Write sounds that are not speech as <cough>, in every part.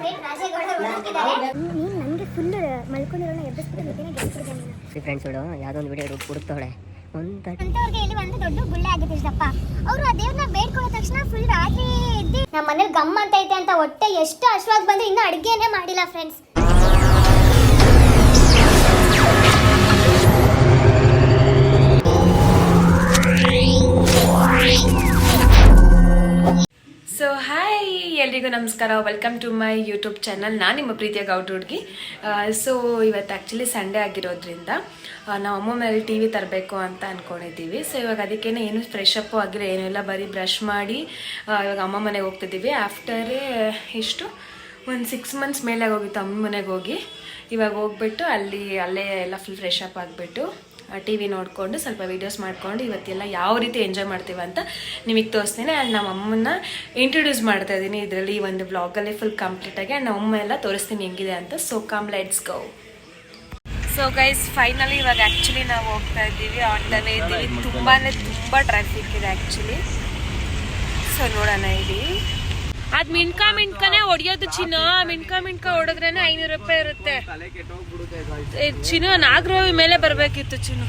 ನೀನು ನನಗೆ ಫುಲ್ ಮಲ್ಕೊಂಡಿರೋಣ ಎಬ್ಬಿಸ್ಬಿಟ್ಟು ನಿದ್ದೆನೇ ಗೆಲ್ಸ್ಬಿಟ್ಟಿದ್ದೆ ನೀನು ಸಿ ಫ್ರೆಂಡ್ಸ್ಗಳು ಯಾವುದೋ ಒಂದು ವಿಡಿಯೋ ಹುಡುಕ್ತಾಳೆ ಒಂದು ಅಂತವ್ರಿಗೆ ಇಲ್ಲಿ ಒಂದು ದೊಡ್ಡ ಗುಳ್ಳೆ ಆಗಿದೆ ಇಷ್ಟಪ್ಪ ಅವರು ಆ ದೇವ್ರನ್ನ ಬೇಡ್ಕೊಳ್ಳೋ ತಕ್ಷಣ ಫುಲ್ ರಾತ್ರಿ ಎದ್ದು ನಮ್ಮ ಮನೇಲಿ ಗಮ್ ಅಂತ ಐತೆ ಅಂತ ಒಟ್ಟೆ ಎಷ್ಟು ಅಶ್ವಾಗ್ ಬಂದ್ರೆ ಇನ್ನೂ ಅಡುಗೆನೇ ಮಾಡಿಲ್ಲ ಫ್ರೆಂಡ್ಸ್ ಸೊ ಹಾಯ್ ಎಲ್ರಿಗೂ ನಮಸ್ಕಾರ. Welcome to my YouTube channel ನಾನು ನಿಮ್ಮ ಪ್ರೀತಿಯ ಗೌಡ್ ಹುಡುಗಿ. ಸೊ ಇವತ್ತು ಆ್ಯಕ್ಚುಲಿ ಸಂಡೇ ಆಗಿರೋದ್ರಿಂದ ನಾವು ಅಮ್ಮ ಮೇಲೆ ಟಿ ವಿ ತರಬೇಕು ಅಂತ ಅಂದ್ಕೊಂಡಿದ್ದೀವಿ ಸೊ ಇವಾಗ ಅದಕ್ಕೇನೆ ಏನು ಫ್ರೆಶ್ ಅಪ್ಪು ಆಗಿಲ್ಲ ಏನೆಲ್ಲ ಬರೀ ಬ್ರಷ್ ಮಾಡಿ ಇವಾಗ ಅಮ್ಮ ಮನೆಗೆ ಹೋಗ್ತಿದ್ದೀವಿ. ಆಫ್ಟರೇ ಇಷ್ಟು ಒಂದು ಸಿಕ್ಸ್ ಮಂತ್ಸ್ ಮೇಲೆ ಹೋಗಿತ್ತು ಅಮ್ಮ ಮನೆಗೆ ಹೋಗಿ. ಇವಾಗ ಹೋಗ್ಬಿಟ್ಟು ಅಲ್ಲಿ, ಅಲ್ಲೇ ಎಲ್ಲ ಫುಲ್ ಫ್ರೆಶ್ ಅಪ್ ಆಗಿಬಿಟ್ಟು ಟಿ ವಿ ನೋಡಿಕೊಂಡು ಸ್ವಲ್ಪ ವೀಡಿಯೋಸ್ ಮಾಡಿಕೊಂಡು ಇವತ್ತೆಲ್ಲ ಯಾವ ರೀತಿ ಎಂಜಾಯ್ ಮಾಡ್ತೀವಿ ಅಂತ ನಿಮಗೆ ತೋರಿಸ್ತೀನಿ. ಆ್ಯಂಡ್ ನಮ್ಮ ಅಮ್ಮನ್ನ ಇಂಟ್ರೊಡ್ಯೂಸ್ ಮಾಡ್ತಾ ಇದ್ದೀನಿ. ಇದರಲ್ಲಿ ಈ ಒಂದು ಬ್ಲಾಗಲ್ಲಿ ಫುಲ್ ಕಂಪ್ಲೀಟಾಗಿ ಆ್ಯಂಡ್ ನಮ್ಮ ಅಮ್ಮ ಎಲ್ಲ ತೋರಿಸ್ತೀನಿ ಹೆಂಗಿದೆ ಅಂತ. So come let's go so guys finally ಇವಾಗ ಆ್ಯಕ್ಚುಲಿ ನಾವು ಹೋಗ್ತಾ ಇದ್ದೀವಿ. ಆನ್ ದ ವೇ ಇದ್ದೀವಿ. ತುಂಬಾ ತುಂಬ ಟ್ರಾಫಿಕ್ ಇದೆ ಆ್ಯಕ್ಚುಲಿ ಸೊ ನೋಡೋಣ ಇಡಿ ಅದು ಮಿಣ್ಕ ಮಿಣ್ಕನೇ ಹೊಡಿಯೋದು ಚಿನ್ನ. ಮಿಣ್ಕ ಮಿಣ್ಕ ಹೊಡೆದ್ರೇನೆ ಐನೂರು ರೂಪಾಯಿ ಇರುತ್ತೆ. ಚಿನ್ನ ನಾಗರೋವಿ ಮೇಲೆ ಬರಬೇಕಿತ್ತು ಚಿನ್ನ.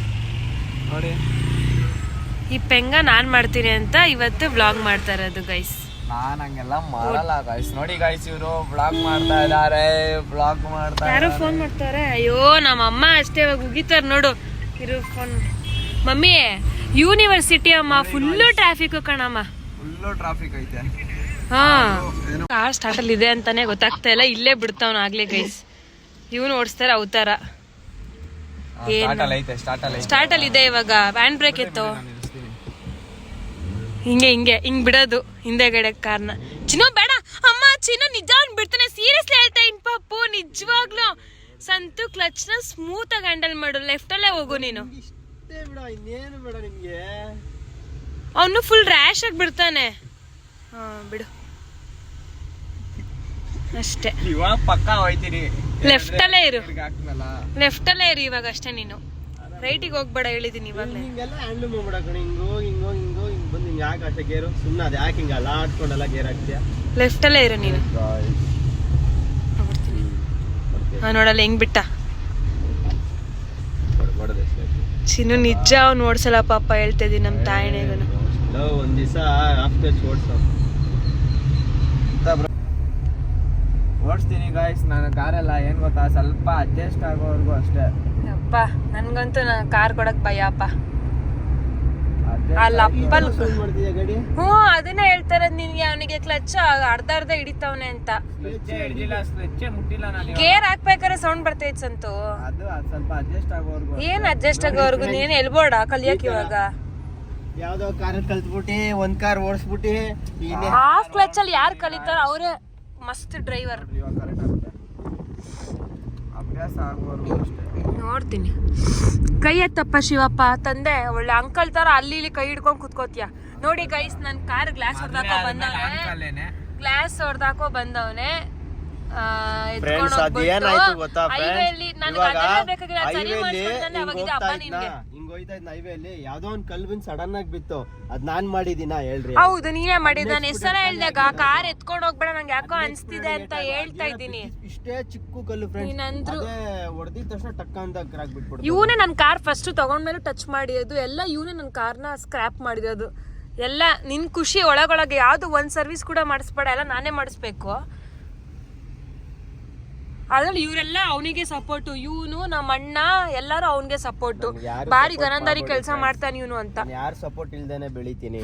ಈ ಪೆಂಗ ನಾನ್ ಮಾಡ್ತೀನಿ ಅಂತ ಇವತ್ತು ವ್ಲಾಗ್ ಮಾಡ್ತಾ ಇರೋದು ಗೈಸ್ ನಾನ್ ಹಂಗೆಲ್ಲ ಮಾಡಲ್ಲ ಗೈಸ್ ನೋಡಿ ಗೈಸ್ ಇವರು ಬ್ಲಾಗ್ ಮಾಡ್ತಾ ಇದಾರೆ ಬ್ಲಾಗ್ ಮಾಡ್ತಾ ಯಾರೋ ಫೋನ್ ಮಾಡ್ತಾರೆ. ಅಯ್ಯೋ ನಮ್ಮ ಅಮ್ಮ ಅಷ್ಟೇ ಇವಾಗ ಉಗಿತಾರೆ ನೋಡು. ಇರು ಫೋನ್ ಮಮ್ಮಿ ಯೂನಿವರ್ಸಿಟಿ ಅಮ್ಮ ಫುಲ್ಲು ಟ್ರಾಫಿಕ್ ಕಣಮ್ಮ. ಫುಲ್ಲು ಟ್ರಾಫಿಕ್ ಐತೆ. ಹಾ. ಕಾರ್ ಸ್ಟಾರ್ಟ್ ಅಲ್ಲಿ ಇದೆ ಅಂತಾನೆ ಗೊತ್ತಾಗ್ತಾ ಇಲ್ಲ. ಇಲ್ಲೇ ಬಿಡ್ತಾವ್ ಆಗ್ಲೇ ಗೈಸ್ ಇವ್ನು ಓಡಿಸ್ತಾರೆ ಅವತಾರ? ಸ್ಟಾರ್ಟ್ ಅಲ್ಲಿ ಇದೆ ಇವಾಗ. ಹ್ಯಾಂಡ್ ಬ್ರೇಕ್ ಇತ್ತು. ಹಿಂಗೆ ಹಿಂಗೆ ಹಿಂಗ್ ಬಿಡೋದು ಹಿಂದೆಗಡೆ ಕಾರ್ನ ಚಿನ್ನೋ ಬೇಡ. ಅಮ್ಮ ಚಿನ್ನೋ ನಿಜ ಬಿಡ್ತಾನೆ ಸೀರಿಯಸ್ಲಿ ಹೇಳ್ತಾ ಇನ್ ಪಪ್ಪು ನಿಜವಾಗ್ಲು. ಸಂತು ಕ್ಲಚ್ನ ಸ್ಮೂತ್ ಆಗಿ ಹ್ಯಾಂಡಲ್ ಮಾಡು. ಲೆಫ್ಟ್ ಅಲ್ಲೇ ಹೋಗು ನೀನು. ಅವನು ಫುಲ್ ರ್ಯಾಶ್ ಆಗಿ ಬಿಡ್ತಾನೆ. ಹಾ ಬಿಡು. ಅಷ್ಟೇ. ಇವಾಗ ಪಕ್ಕ ಹೋಯ್ತೀನಿ. ಲೆಫ್ಟ್ ಅಲ್ಲೇ ಇರು. ಲೆಫ್ಟ್ ಅಲ್ಲೇ ಇರು ಇವಾಗ ಅಷ್ಟೇ ನೀನು ರೈಟಿಗೆ ಹೋಗ್ಬೇಡ ಹೇಳಿದೀನಿ ಇವಾಗ ಹಿಂಗೆಲ್ಲ ಹ್ಯಾಂಡಲ್ ಮಾಡ್ಬೇಡ ಕಣ. ಹಿಂಗೋ ಹೋಗಿ ಹಿಂಗೆ ಹೋಗಿ ಹಿಂಗ್ ಹೋಗಿ ಹಿಂಗ್ ಬಂದು ಹಿಂಗೆ ಯಾಕೆ ಅಷ್ಟೇ ಗೇರು? ಸುಮ್ಮನೆ ಅದು ಯಾಕೆ ಹಿಂಗೆ ಅಲ್ಲ ಆಡ್ಕೊಂಡೆಲ್ಲ ಗೇರ್ ಹಾಕ್ತೀಯ? ಲೆಫ್ಟ್ ಅಲ್ಲೇ ಇರು ನೀನು. ಹಾಂ ಹಾ ನೋಡಲ್ಲ ಹೆಂಗ್ ಬಿಟ್ಟ? ಚಿನ್ನು ನಿಜ ಅವ್ನು ಓಡಿಸಲ್ಲ ಪಾಪ ಹೇಳ್ತಿದ್ದೀನಿ ನಮ್ಮ ಲವ್ ಒಂದ್ ದಿವಸ ಆಫ್ಟರ್ ಓಡ್ಸೋ ಓಡಿಸ್ತೀನಿ ಗಾಯ್ಸ್ ನಾನು ಕಾರೆಲ್ಲ ಏನ್ ಗೊತ್ತಾ? ಸ್ವಲ್ಪ ಅಡ್ಜಸ್ಟ್ ಆಗೋವರೆಗೂ ಅಷ್ಟೇ. ಅಪ್ಪ ನನ್ಗಂತೂ ನಾನು ಕಾರ್ ಕೊಡಕ್ ಭಯ ಅಪ್ಪ ಅಲ್ಲಿ ಅಪ್ಪಲ್ ಮಾಡ್ತಿದ್ಯಾ ಗಾಡಿ? ಹ್ಞೂ ಅದನ್ನೇ ಹೇಳ್ತಾರೆ ನಿನ್ಗೆ ಅವನಿಗೆ ಕ್ಲಚ್ ಅರ್ಧ ಅರ್ಧ ಹಿಡಿತಾವನೆ ಅಂತ. ಗೇರ್ ಹಾಕ್ಬೇಕಾದ್ರೆ ಸೌಂಡ್ ಬರ್ತೈತೆ ಸಂತು. ಅದು ಸ್ವಲ್ಪ ಅಡ್ಜಸ್ಟ್ ಆಗೋವರೆಗೂ ಏನ್ ಅಡ್ಜಸ್ಟ್ ಆಗೋವರೆಗೂ? ನೀನ್ ಎಲ್ಬೋಡ ಕಲಿಯಕ್ ಇವಾಗ? ಯಾವ್ದೋ ಕಾರ್ ಕಲ್ತ್ಬಿಟ್ಟಿ ಒಂದ್ ಕಾರ್ ಓಡಿಸ್ಬಿಟ್ಟಿ ಹಾಫ್ ಕ್ಲಚ್ ಅಲ್ಲಿ ಯಾರು ಕಲಿತಾರ ಅವರೇ. ಮಸ್ತ್ ಡ್ರೈವರ್ ಇವಾಗ ಕರೆಕ್ಟ್ ಆಗುತ್ತೆ. ಅಭ್ಯಾಸ ಆಗೋವರೆಗೂ ಅಷ್ಟೇ. ನೋಡ್ತೀನಿ. ಕೈ ಎತ್ತಪ್ಪ ಶಿವಪ್ಪ ತಂದೆ ಒಳ್ಳೆ ಅಂಕಲ್ ತರ ಅಲ್ಲಿ ಇಲ್ಲಿ ಕೈ ಹಿಡ್ಕೊಂಡ್ ಕುತ್ಕೋತಿಯ. ನೋಡಿ ಗೈಸ್ ನನ್ ಕಾರ್ ಗ್ಲಾಸ್ ಹೊಡ್ದಾಕೋ ಬಂದವನೆ. ಗ್ಲಾಸ್ ಹೊಡ್ದಾಕೋ ಬಂದವನೆ. ಫ್ರೆಂಡ್ಸ್ ಅದೇನಾಯ್ತು ಗೊತ್ತಾ ಫ್ರೆಂಡ್ಸ್ ನನ್ಗೆ ಇವಾಗ ಅದೆಲ್ಲ ಬೇಕಾಗಿಲ್ಲ ಸರಿ highway ಅವಾಗಿದೆ ಅಪ್ಪ ನಿನ್ಗೆ ಹಿಂಗ್ ಹೋಗ್ತಾ ಇದ್ನಾ? ಹೋಯ್ತಾ ಇದ್ನ ಅಲ್ಲಿ ಯಾವ್ದೋ ಒಂದ್ ಕಲ್ ಬಿನ್ ಸಡನ್ ಆಗಿ ಬಿತ್ತು. ಅದ್ ನಾನ್ ಮಾಡಿದೀನ ಹೇಳ್ರಿ ಹೌದು ನೀನೇ ಮಾಡಿದ ನಾನು ಹೆಸರ ಹೇಳ್ದಾಗ ಕಾರ್ ಎತ್ಕೊಂಡು ಹೋಗ್ಬೇಡ ನಂಗೆ ಯಾಕೋ ಅನ್ಸ್ತಿದೆ ಅಂತ ಹೇಳ್ತಾ ಇದ್ದೀನಿ. ಇಷ್ಟೇ ಚಿಕ್ಕ ಕಲ್ಲು ಫ್ರೆಂಡ್ಸ್ ನೀನಂದ್ರು ಹೊಡೆದಿದ ತಕ್ಷಣ ಟಕ್ಕ ಅಂತ ಕ್ರಾಕ್ ಬಿಟ್ಬಿಡ್ತು ಇವನೇ ನನ್ನ ಕಾರ್ ಫಸ್ಟ್ ತಗೊಂಡ್ಮೇಲೆ ಟಚ್ ಮಾಡಿರೋದು. ಎಲ್ಲ ಇವನೇ ನನ್ನ ಕಾರ್ನ ಸ್ಕ್ರಾಪ್ ಮಾಡಿರೋದು. ಎಲ್ಲ ನಿನ್ ಖುಷಿ ಒಳಗೊಳಗೆ ಯಾವ್ದು ಒಂದ್ ಸರ್ವಿಸ್ ಕೂಡ ಮಾಡಿಸ್ಬೇಡ ಎಲ್ಲ ನಾನೇ ಮಾಡಿಸ್ಬೇಕು. ಅದ್ರಲ್ಲಿ ಇವರೆಲ್ಲ ಅವನಿಗೆ ಸಪೋರ್ಟು ಇವನು ನಮ್ಮ ಅಣ್ಣ ಎಲ್ಲರೂ ಅವನಿಗೆ ಸಪೋರ್ಟು ಬಾರಿ ಗನಂದಾರಿ ಕೆಲಸ ಮಾಡ್ತಾನೆ ಇವನು ಅಂತ. ಯಾರು ಸಪೋರ್ಟ್ ಇಲ್ದೇನೆ ಬೆಳಿತೀನಿ.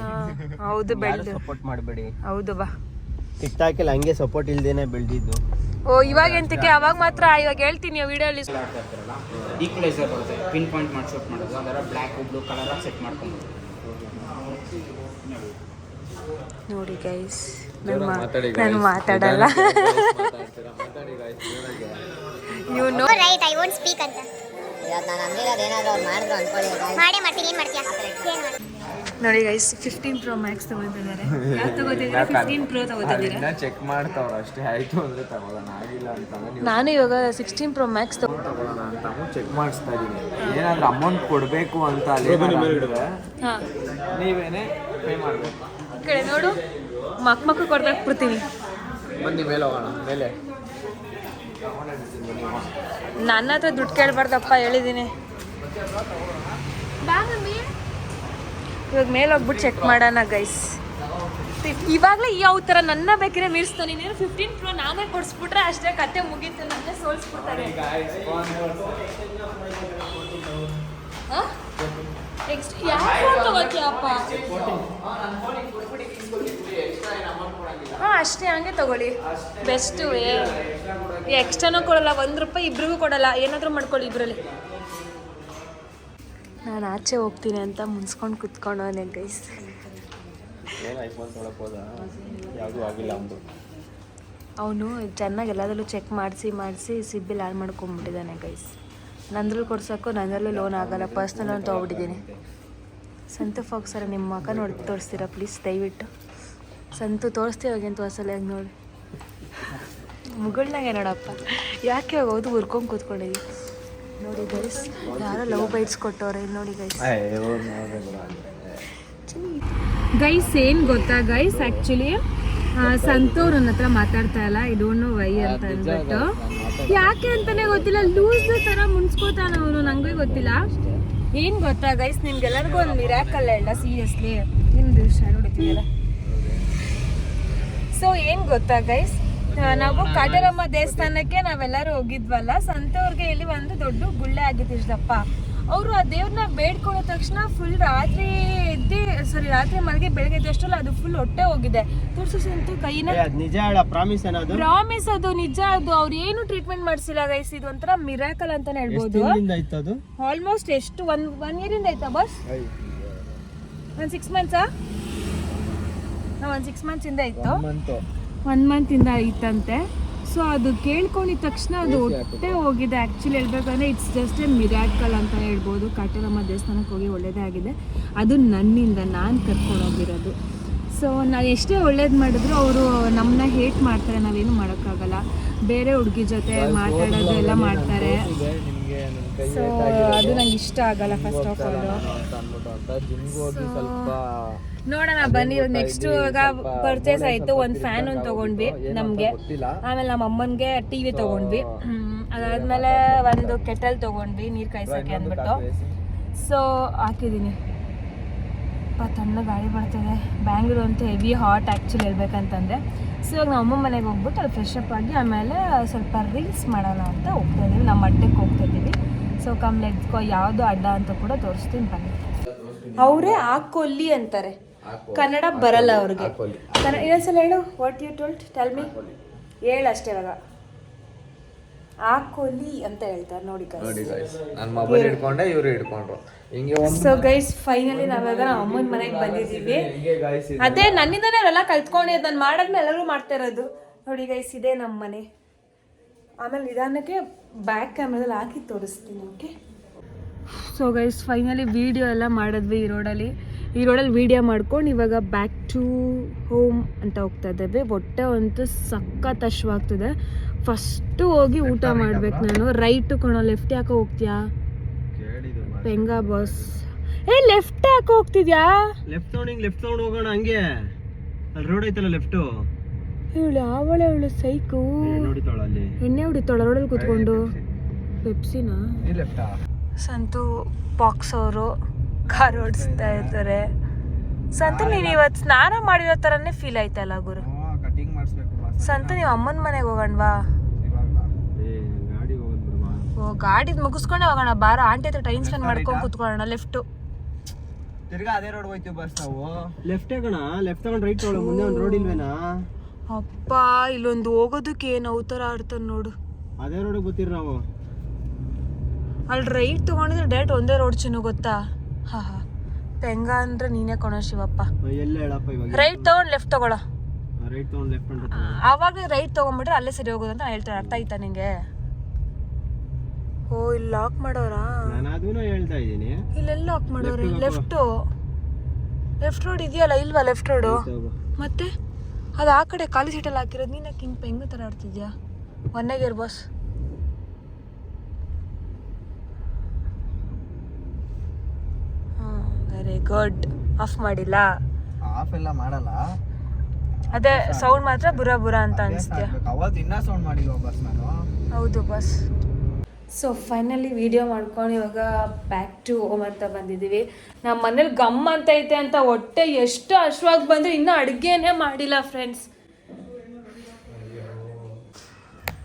ಹೌದು ಬೆಳೆದು. ಸಪೋರ್ಟ್ ಮಾಡಬೇಡಿ. ಹೌದು ಬಾ. ಟಿಕ್ಟಾಕಲ್ಲಿ ಹಂಗೆ ಸಪೋರ್ಟ್ ಇಲ್ದೇನೆ ಬೆಳೆದಿದ್ದು. ಓ ಇವಾಗ ಎಂತಕ್ಕೆ? ಅವಾಗ ಮಾತ್ರ ಇವಾಗ ಹೇಳ್ತೀನಿ ವಿಡಿಯೋಲಿ ಈಕ್ವಲೈಸರ್ ಬರುತ್ತೆ. ಪಿನ್ ಪಾಯಿಂಟ್ ಮಾಡಿ ಶೂಟ್ ಮಾಡೋದು ಅದರ ಬ್ಲ್ಯಾಕ್ ಬ್ಲೂ ಕಲರ್ ಸೆಟ್ ಮಾಡ್ಕೊಂಡು ನೋಡಿ ಗೈಸ್ ನಾನು ಮಾತಾಡಲ್ಲ. ಇವನು ರೈಟ್ ಐ ವೋಂಟ್ ಸ್ಪೀಕ್ ಅಂತ. ನಾನು ಅಂದಿರೋದು ಏನಾದ್ರು ಮಾಡಿದ್ರು ಅನ್ಕೊಳ್ಳಿ ಮಾಡೇ ಮಾಡ್ತೀನಿ ಏನ್ ಮಾಡ್ತೀಯಾ? ನೋಡಿ ಗೈಸ್ ಫಿಫ್ಟೀನ್ ಪ್ರೋ ಮ್ಯಾಕ್ಸ್ ತಗೋತಿದ್ದಾರೆ? ತಗೋತಿದ್ದೀರಾ ಫಿಫ್ಟೀನ್ ಪ್ರೋ ತಗೋತಿದ್ದೀರಾ? ಚೆಕ್ ಮಾಡ್ತಾವ್ರ ಅಷ್ಟೇ ಆಯ್ತು ಅಂದ್ರೆ ತಗೊಳ್ಳೋಣ ಆಗಿಲ್ಲ ನೀವು ನಾನು ಇವಾಗ ಸಿಕ್ಸ್ಟೀನ್ ಪ್ರೋ ಮ್ಯಾಕ್ಸ್ ತಗೊಳ್ಳೋಣ ಅಂತ ಚೆಕ್ ಮಾಡಿಸ್ತಾ ಇದೀನಿ. ಏನಾದ್ರೂ ಅಮೌಂಟ್ ಕೊಡಬೇಕು ಅಂತ ಅಲ್ಲಿ ನೀವೇನೇ ನೀವೇನೆ ಪೇ ಮಾಡಬೇಕು. ಈ ನೋಡು. ಮಕ್ ಮಕ್ಕ ಕೊಡ್ದಾಕ್ ಬಿಡ್ತೀನಿ. ಬನ್ನಿ ಮೇಲೆ ಹೋಗೋಣ ಮೇಲೆ. ನನ್ನ ಹತ್ರ ದುಡ್ಡು ಕೇಳಬಾರ್ದಪ್ಪ ಹೇಳಿದ್ದೀನಿ ಇವಾಗ ಮೇಲೆ ಹೋಗ್ಬಿಟ್ಟು ಚೆಕ್ ಮಾಡೋಣ ಗೈಸ್ ಇವಾಗಲೇ ಯಾವ ಥರ ನನ್ನ ಬೇಕಿದ್ರೆ ಮೀರಿಸ್ತಾನೆ. ನೀನು ಫಿಫ್ಟೀನ್ ಪ್ರೋ ನಾನೇ ಕೊಡಿಸ್ಬಿಟ್ರೆ ಅಷ್ಟೇ ಕತೆ ಮುಗೀತು ನನ್ನೇ ಸೋಲ್ಸ್ಬಿಡ್ತಾರೆ. ನೆಕ್ಸ್ಟ್ ಯಾವ ಫೋನ್ ತಗೋತೀಯಪ್ಪ ಹಾಂ ಅಷ್ಟೇ ಹಂಗೆ ತಗೊಳ್ಳಿ. ಬೆಸ್ಟು ಎಕ್ಸ್ಟ್ರಾನು ಕೊಡಲ್ಲ ಒಂದು ರೂಪಾಯಿ ಇಬ್ರಿಗೂ ಕೊಡಲ್ಲ ಏನಾದರೂ ಮಾಡ್ಕೊಳ್ಳಿ ಇಬ್ಬರಲ್ಲಿ ನಾನು ಆಚೆ ಹೋಗ್ತೀನಿ ಅಂತ ಮುನ್ಸ್ಕೊಂಡು ಕುತ್ಕೊಂಡವನೆ ಗೈಸ್ ಅವನು ಚೆನ್ನಾಗಿ ಎಲ್ಲದರಲ್ಲೂ ಚೆಕ್ ಮಾಡಿಸಿ ಮಾಡಿಸಿ ಸಿಬ್ಬಿಲ್ ಹಾಳು ಮಾಡ್ಕೊಂಬಿಟ್ಟಿದ್ದಾನೆ ಗೈಸ್ ನಂದ್ರಲ್ಲಿ ಕೊಡ್ಸೋಕ್ಕೂ ನಂದ್ರಲ್ಲೂ ಲೋನ್ ಆಗಲ್ಲ. ಪರ್ಸ್ನಲ್ ಲೋನ್ ತೊಗೊಬಿಟ್ಟಿದ್ದೀನಿ ಸಂತು ಫಾಕ್ಸ್ ಸರ ನಿಮ್ಮ ಮಗ ನೋಡಿ ತೋರಿಸ್ತೀರಾ ಪ್ಲೀಸ್ ದಯವಿಟ್ಟು. ಸಂತು ತೋರಿಸ್ತೀವಾಗಿಂತು ಅಸಲ ಹೆಂಗೆ ನೋಡಿ? ಮುಗಳ್ನಾಗೆ ನೋಡಪ್ಪ. ಯಾಕೆ ಹೋಗೋದು ಹುರ್ಕೊಂಡು ಕೂತ್ಕೊಂಡಿದ್ವಿ ನೋಡಿ ಗೈಸ್ ಯಾರೋ ಲವ್ ಬೈಟ್ಸ್ ಕೊಟ್ಟವ್ರೆ. ನೋಡಿ ಗೈಸ್ ಗೈಸ್ ಏನು ಗೊತ್ತಾ ಗೈಸ್ ಆ್ಯಕ್ಚುಲಿ ಸಂತು ನನ್ನ ಹತ್ರ ಮಾತಾಡ್ತಾ ಇಲ್ಲ. ಐ ಡೋಂಟ್ ನೋ ವೈ ಅಂತ ಅಂದ್ಬಿಟ್ಟು. ಯಾಕೆ ಅಂತಾನೆ ಗೊತ್ತಿಲ್ಲ. ಲೂಸ್ ತರ ಮುನ್ಸ್ಕೋತಾನ ಅವನು, ನಂಗೆ ಗೊತ್ತಿಲ್ಲ. ಏನ್ ಗೊತ್ತಾ ಗೈಸ್ ನಿಮ್ಗೆಲ್ಲರಿಗೂ ಒಂದು ಮಿರಾಕಲ್ಲ ಇಲ್ಲ ಸೀರಿಯಸ್ಲಿ ನಿಮ್ದು ಶಾಡ್ ಹೊಡಿತೀಯಲ್ಲ ಸೊ ಏನ್ ಗೊತ್ತಾ ಗೈಸ್ ನಾವು ಕಾಟರಮ್ಮ ದೇವಸ್ಥಾನಕ್ಕೆ ನಾವೆಲ್ಲರೂ ಹೋಗಿದ್ವಲ್ಲ ಸಂತವ್ರಿಗೆ ಇಲ್ಲಿ ಒಂದು ದೊಡ್ಡ ಗುಳ್ಳೆ ಆಗಿದ್ದಿಷ್ಟಪ್ಪ ಅವರು ಆ ದೇವ್ರನ್ನ ಬೇಡ್ಕೊಂಡ ತಕ್ಷಣ ಫುಲ್ ರಾತ್ರಿ ಎದ್ದಿ ಸಾರಿ ರಾತ್ರಿ ಮಲಗಿ ಬೆಳಗ್ಗೆ ಎದ್ದಷ್ಟಲ್ಲ ಅದು ಫುಲ್ ಹೊಟ್ಟೆ ಹೋಗಿದೆ. ತುರ್ಸಿಸಿ ಸಂತು ಕೈನ. ನಿಜ ಹೇಳ ಪ್ರಾಮಿಸ್ ಅದು? ಪ್ರಾಮಿಸ್ ಅದು ನಿಜ ಅದು. ಅವ್ರು ಏನು ಟ್ರೀಟ್ಮೆಂಟ್ ಮಾಡಿಸಿಲ್ಲ ಗೈಸ್ ಇದು ಒಂಥರ ಮಿರಾಕಲ್ ಅಂತಾನೆ ಹೇಳ್ಬೋದು. ಆಲ್ಮೋಸ್ಟ್ ಎಷ್ಟು ಒನ್ ಒನ್ ಇಯರಿಂದ ಆಯ್ತಾ ಬಸ್ ಒಂದು ಸಿಕ್ಸ್ ಮಂತ್ಸಾ ಒಂದು ಸಿಕ್ಸ್ ಮಂತ್ಸಿಂದ ಇತ್ತು ಒನ್ ಇಂದ ಇತ್ತಂತೆ ಸೊ ಅದು ಕೇಳ್ಕೊಂಡಿದ ತಕ್ಷಣ ಅದು ಒಟ್ಟೆ ಹೋಗಿದೆ. ಆ್ಯಕ್ಚುಲಿ ಹೇಳ್ಬೇಕಂದ್ರೆ ಇಟ್ಸ್ ಜಸ್ಟ್ ಎ ಮಿರಾಕಲ್ ಅಂತ ಹೇಳ್ಬೋದು. ಕಾಟರಮ್ಮ ದೇವಸ್ಥಾನಕ್ಕೆ ಹೋಗಿ ಒಳ್ಳೆಯದೇ ಆಗಿದೆ. ಅದು ನನ್ನಿಂದ ನಾನು ಕರ್ಕೊಂಡೋಗಿರೋದು ಸೊ ನಾನು ಎಷ್ಟೇ ಒಳ್ಳೇದು ಮಾಡಿದ್ರು ಅವರು ನಮ್ಮನ್ನ ಹೇಟ್ ಮಾಡ್ತಾರೆ. ನಾವೇನು ಮಾಡೋಕ್ಕಾಗಲ್ಲ. ಬೇರೆ ಹುಡುಗಿ ಜೊತೆ ಮಾತಾಡೋದು ಎಲ್ಲ ಮಾಡ್ತಾರೆ. ಸೊ ಅದು ನಂಗೆ ಇಷ್ಟ ಆಗಲ್ಲ ಫಸ್ಟ್ ಆಫ್ ಆಲ್ ನೋಡೋಣ ಬನ್ನಿ ನೆಕ್ಸ್ಟ್ ಇವಾಗ ಪರ್ಚೇಸ್ ಆಯ್ತು ಒಂದು ಫ್ಯಾನ್ ಒಂದು ತಗೊಂಡ್ವಿ ನಮಗೆ. ಆಮೇಲೆ ನಮ್ಮ ಅಮ್ಮನಿಗೆ ಟಿ ವಿ ತಗೊಂಡ್ವಿ. ಹ್ಮ್, ಅದಾದ್ಮೇಲೆ ಒಂದು ಕೆಟಲ್ ತಗೊಂಡ್ವಿ ನೀರು ಕಾಯಿಸೋಕೆ ಅಂದ್ಬಿಟ್ಟು. ಸೊ ಹಾಕಿದ್ದೀನಿ ಅಪ್ಪ ತಣ್ಣ ಗಾಳಿ ಬರ್ತದೆ. ಬ್ಯಾಂಗ್ಳೂರು ಅಂತ ಹೆವಿ ಹಾಟ್ ಆ್ಯಕ್ಚುಲಿ ಹೇಳ್ಬೇಕಂತಂದ್ರೆ ಸೊ ಇವಾಗ ನಮ್ಮ ಅಮ್ಮ ಮನೆಗೆ ಹೋಗ್ಬಿಟ್ಟು ಅಲ್ಲಿ ಫ್ರೆಶ್ ಅಪ್ ಆಗಿ ಆಮೇಲೆ ಸ್ವಲ್ಪ ರೀಲ್ಸ್ ಮಾಡೋಣ ಅಂತ ಹೋಗ್ತಾ ಇದ್ದೀವಿ ನಮ್ಮ ಅಡ್ಡಕ್ಕೆ ಹೋಗ್ತಾ ಇದ್ದೀವಿ ಸೊ ಕಮ್ ಲೆಟ್ಸ್ಕೋ ಯಾವುದು ಅಡ್ಡ ಅಂತ ಕೂಡ ತೋರಿಸ್ತೀನಿ ಬನ್ನಿ. ಅವರೇ ಆಕೊಲ್ಲಿ ಅಂತಾರೆ. ಕನ್ನಡ ಬರಲ್ಲ ಅವ್ರಿಗೆ. ಕನ್ನಡ ಇನ್ನೊಂದ್ಸಲ ಹೇಳು what you told tell me ಹೇಳು ಅಷ್ಟೇ ಇವಾಗ. ಆಕೋಲಿ ಅಂತ ಹೇಳ್ತಾರೆ ನೋಡಿ ನೋಡಿ ಗೈಸ್ ನಾನು ಮೊಬೈಲ್ ಹಿಡ್ಕೊಂಡೆ ಇವರು ಹಿಡ್ಕೊಂಡ್ರು. ಹಿಂಗೆ ಒಂದು ಸೊ ಗೈಸ್ ಫೈನಲಿ ನಾವಾಗ ನಮ್ಮ ಅಮ್ಮನ ಮನೆಗೆ ಬಂದಿದ್ದೀವಿ. ಅದೇ ನನ್ನಿಂದನೇ ಎಲ್ಲ ಕಲ್ತ್ಕೊಂಡೆ ನಾನು ಮಾಡಾದ್ಮೇಲೆ ಎಲ್ಲರೂ ಮಾಡ್ತಾ ಇರೋದು. ನೋಡಿ ಗೈಸ್ ಇದೆ ನಮ್ಮ ಮನೆ. ಆಮೇಲೆ ನಿಧಾನಕ್ಕೆ ಬ್ಯಾಕ್ ಕ್ಯಾಮ್ರಾದಲ್ಲಿ ಹಾಕಿ ತೋರಿಸ್ತೀನಿ okay so guys finally video ಎಲ್ಲ ಮಾಡಿದ್ವಿ ಈ ರೋಡಲ್ಲಿ ಈ ವೀಡಿಯೋ ವಿಡಿಯೋ ಮಾಡ್ಕೊಂಡು ಇವಾಗ ಬ್ಯಾಕ್ ಟು ಹೋಮ್ ಅಂತ ಹೋಗ್ತಾ ಇದ್ದೇವೆ. ಹೊಟ್ಟೆ ಅಂತೂ ಸಖತ್ ಹಶ್ವಾಗ್ತದೆ. ಫಸ್ಟು ಹೋಗಿ ಊಟ ಮಾಡ್ಬೇಕು ನಾನು. ರೈಟ್ ಕಣೋ ಲೆಫ್ಟ್ ಯಾಕೆ ಹೋಗ್ತೀಯಾ? ಬೆಂಗಾ ಬಸ್ ಏ ಲೆಫ್ಟ್ ಯಾಕೆ ಹೋಗ್ತಿದ್ಯಾ? ಲೆಫ್ಟ್ ತಗೊಂಡು ಹಿಂಗ್ ಲೆಫ್ಟ್ ತಗೊಂಡು ಹೋಗೋಣ ಹಂಗೆ. ಅಲ್ಲಿ ರೋಡ್ ಐತಲ್ಲ ಲೆಫ್ಟು ಇವಳು ಅವಳೆ ಅವಳು ಸೈಕು ಎಣ್ಣೆ ಹೊಡಿತಾಳ ರೋಡಲ್ಲಿ ಕೂತ್ಕೊಂಡು. ಪೆಪ್ಸಿನಾ ಲೆಫ್ಟಾ ಸಂತು ಬಾಕ್ಸ್ ಅವರು. ಕಾರ್ ಓಡಿಸ್ತಾ ಇರ್ತಾರೆ ಸಂತು ನೀನು ಇವತ್ತು ಸ್ನಾನ ಮಾಡಿರೋ ಥರನೇ ಫೀಲ್ ಆಯ್ತಲ್ಲ ಗುರು? ಸಂತ ನೀವು ಅಮ್ಮನ ಮನೆಗೆ ಹೋಗೋಣವಾ ಓ ಗಾಡಿದ್ ಮುಗಿಸ್ಕೊಂಡೆ ಹೋಗೋಣ ಬಾರ ಆಂಟಿ ಹತ್ರ ಟೈಮ್ ಸ್ಪೆಂಡ್ ಮಾಡ್ಕೊಂಡು ಕುತ್ಕೊಳ್ಳೋಣ ಲೆಫ್ಟು ತಿರ್ಗಾ ಅದೇ ರೋಡ್ ಹೋಯ್ತೀವಿ ಬಸ್ ನಾವು. ಲೆಫ್ಟ್ ಕಣ? ಲೆಫ್ಟ್ ತಗೊಂಡು ರೈಟ್ ತಗೊಳ್ಳೋ ಮುಂದೆ ಒಂದು ರೋಡ್ ಇಲ್ವೇನಾ? ಅಪ್ಪ ಇಲ್ಲೊಂದು ಹೋಗೋದಕ್ಕೆ ಏನು ಅವತಾರ ಆಡ್ತಾನೆ ನೋಡು. ಅದೇ ರೋಡ್ ಗೊತ್ತಿರ ನಾವು. ಅಲ್ಲಿ ರೈಟ್ ತಗೊಂಡಿದ್ರೆ ಡೈರೆಕ್ಟ್ ಒಂದೇ ರೋಡ್ ಚಿನ್ನು ಗೊತ್ತಾ? ಹಾ ಹಾ. ಪೆಂಗ ಅಂದ್ರೆ ನೀನೇ ಕೊಣೋ ಶಿವಪ್ಪ. ಎಲ್ಲ ಹೇಳಪ್ಪ ಇವಾಗ. ರೈಟ್ ತಗೊಂಡು ಲೆಫ್ಟ್ ತಗೊಳ. ರೈಟ್ ತಗೊಂಡು ಲೆಫ್ಟ್ ಆವಾಗ ರೈಟ್ ತಗೊಂಡ್ಬಿಟ್ರೆ ಅಲ್ಲೇ ಸರಿ ಹೋಗೋದು ಅಂತ ನಾನ್ ಹೇಳ್ತಾರೆ ಅರ್ಥ ಆಯ್ತಾ ನಿಂಗೆ? ಓ ಇಲ್ಲಿ ಲಾಕ್ ಮಾಡೋರಾ? ನಾನು ಅದನ್ನ ಹೇಳ್ತಾ ಇದ್ದೀನಿ. ಇಲ್ಲೆಲ್ಲ ಲಾಕ್ ಮಾಡೋರೆ? ಲೆಫ್ಟ್ ಲೆಫ್ಟ್ ರೋಡ್ ಇದೆಯಲ್ಲ ಇಲ್ವಾ ಲೆಫ್ಟ್ ರೋಡು ಮತ್ತೆ? ಅದು ಆ ಕಡೆ ಖಾಲಿ ಸೀಟಲ್ಲಿ ಹಾಕಿರೋದು ನೀನು ಯಾಕೆ ಹಿಂಗೆ ಹೆಂಗೆ ಥರ ಆಡ್ತಿದ್ಯಾ? ಒನ್ನೇ ಗೇರ್ ಬಾಸ್ ಹಾಂ ವೆರಿ ಗುಡ್ ಆಫ್ ಮಾಡಿಲ್ಲ. ಆಫ್ ಎಲ್ಲ ಮಾಡಲ್ಲ. ಅದೇ ಸೌಂಡ್ ಮಾತ್ರ ಬುರ ಬುರ ಅಂತ ಅನಿಸ್ತೀಯ ಅವತ್ತು ಇನ್ನ ಸೌಂಡ್ ಮಾಡಿಲ್ಲ ಬಸ್ ನಾನು? ಹೌದು ಬಸ್ ಸೊ ಫೈನಲಿ ವಿಡಿಯೋ ಮಾಡ್ಕೊಂಡು ಇವಾಗ ಬ್ಯಾಕ್ ಟು ಹೋಮ್ ಅಂತ ಬಂದಿದ್ದೀವಿ. ನಮ್ಮ ಮನೇಲಿ ಗಮ್ ಅಂತ ಐತೆ ಅಂತ ಹೊಟ್ಟೆ ಎಷ್ಟು ಹಶ್ವಾಗಿ ಬಂದ್ರೆ ಇನ್ನೂ ಅಡುಗೆನೇ ಮಾಡಿಲ್ಲ ಫ್ರೆಂಡ್ಸ್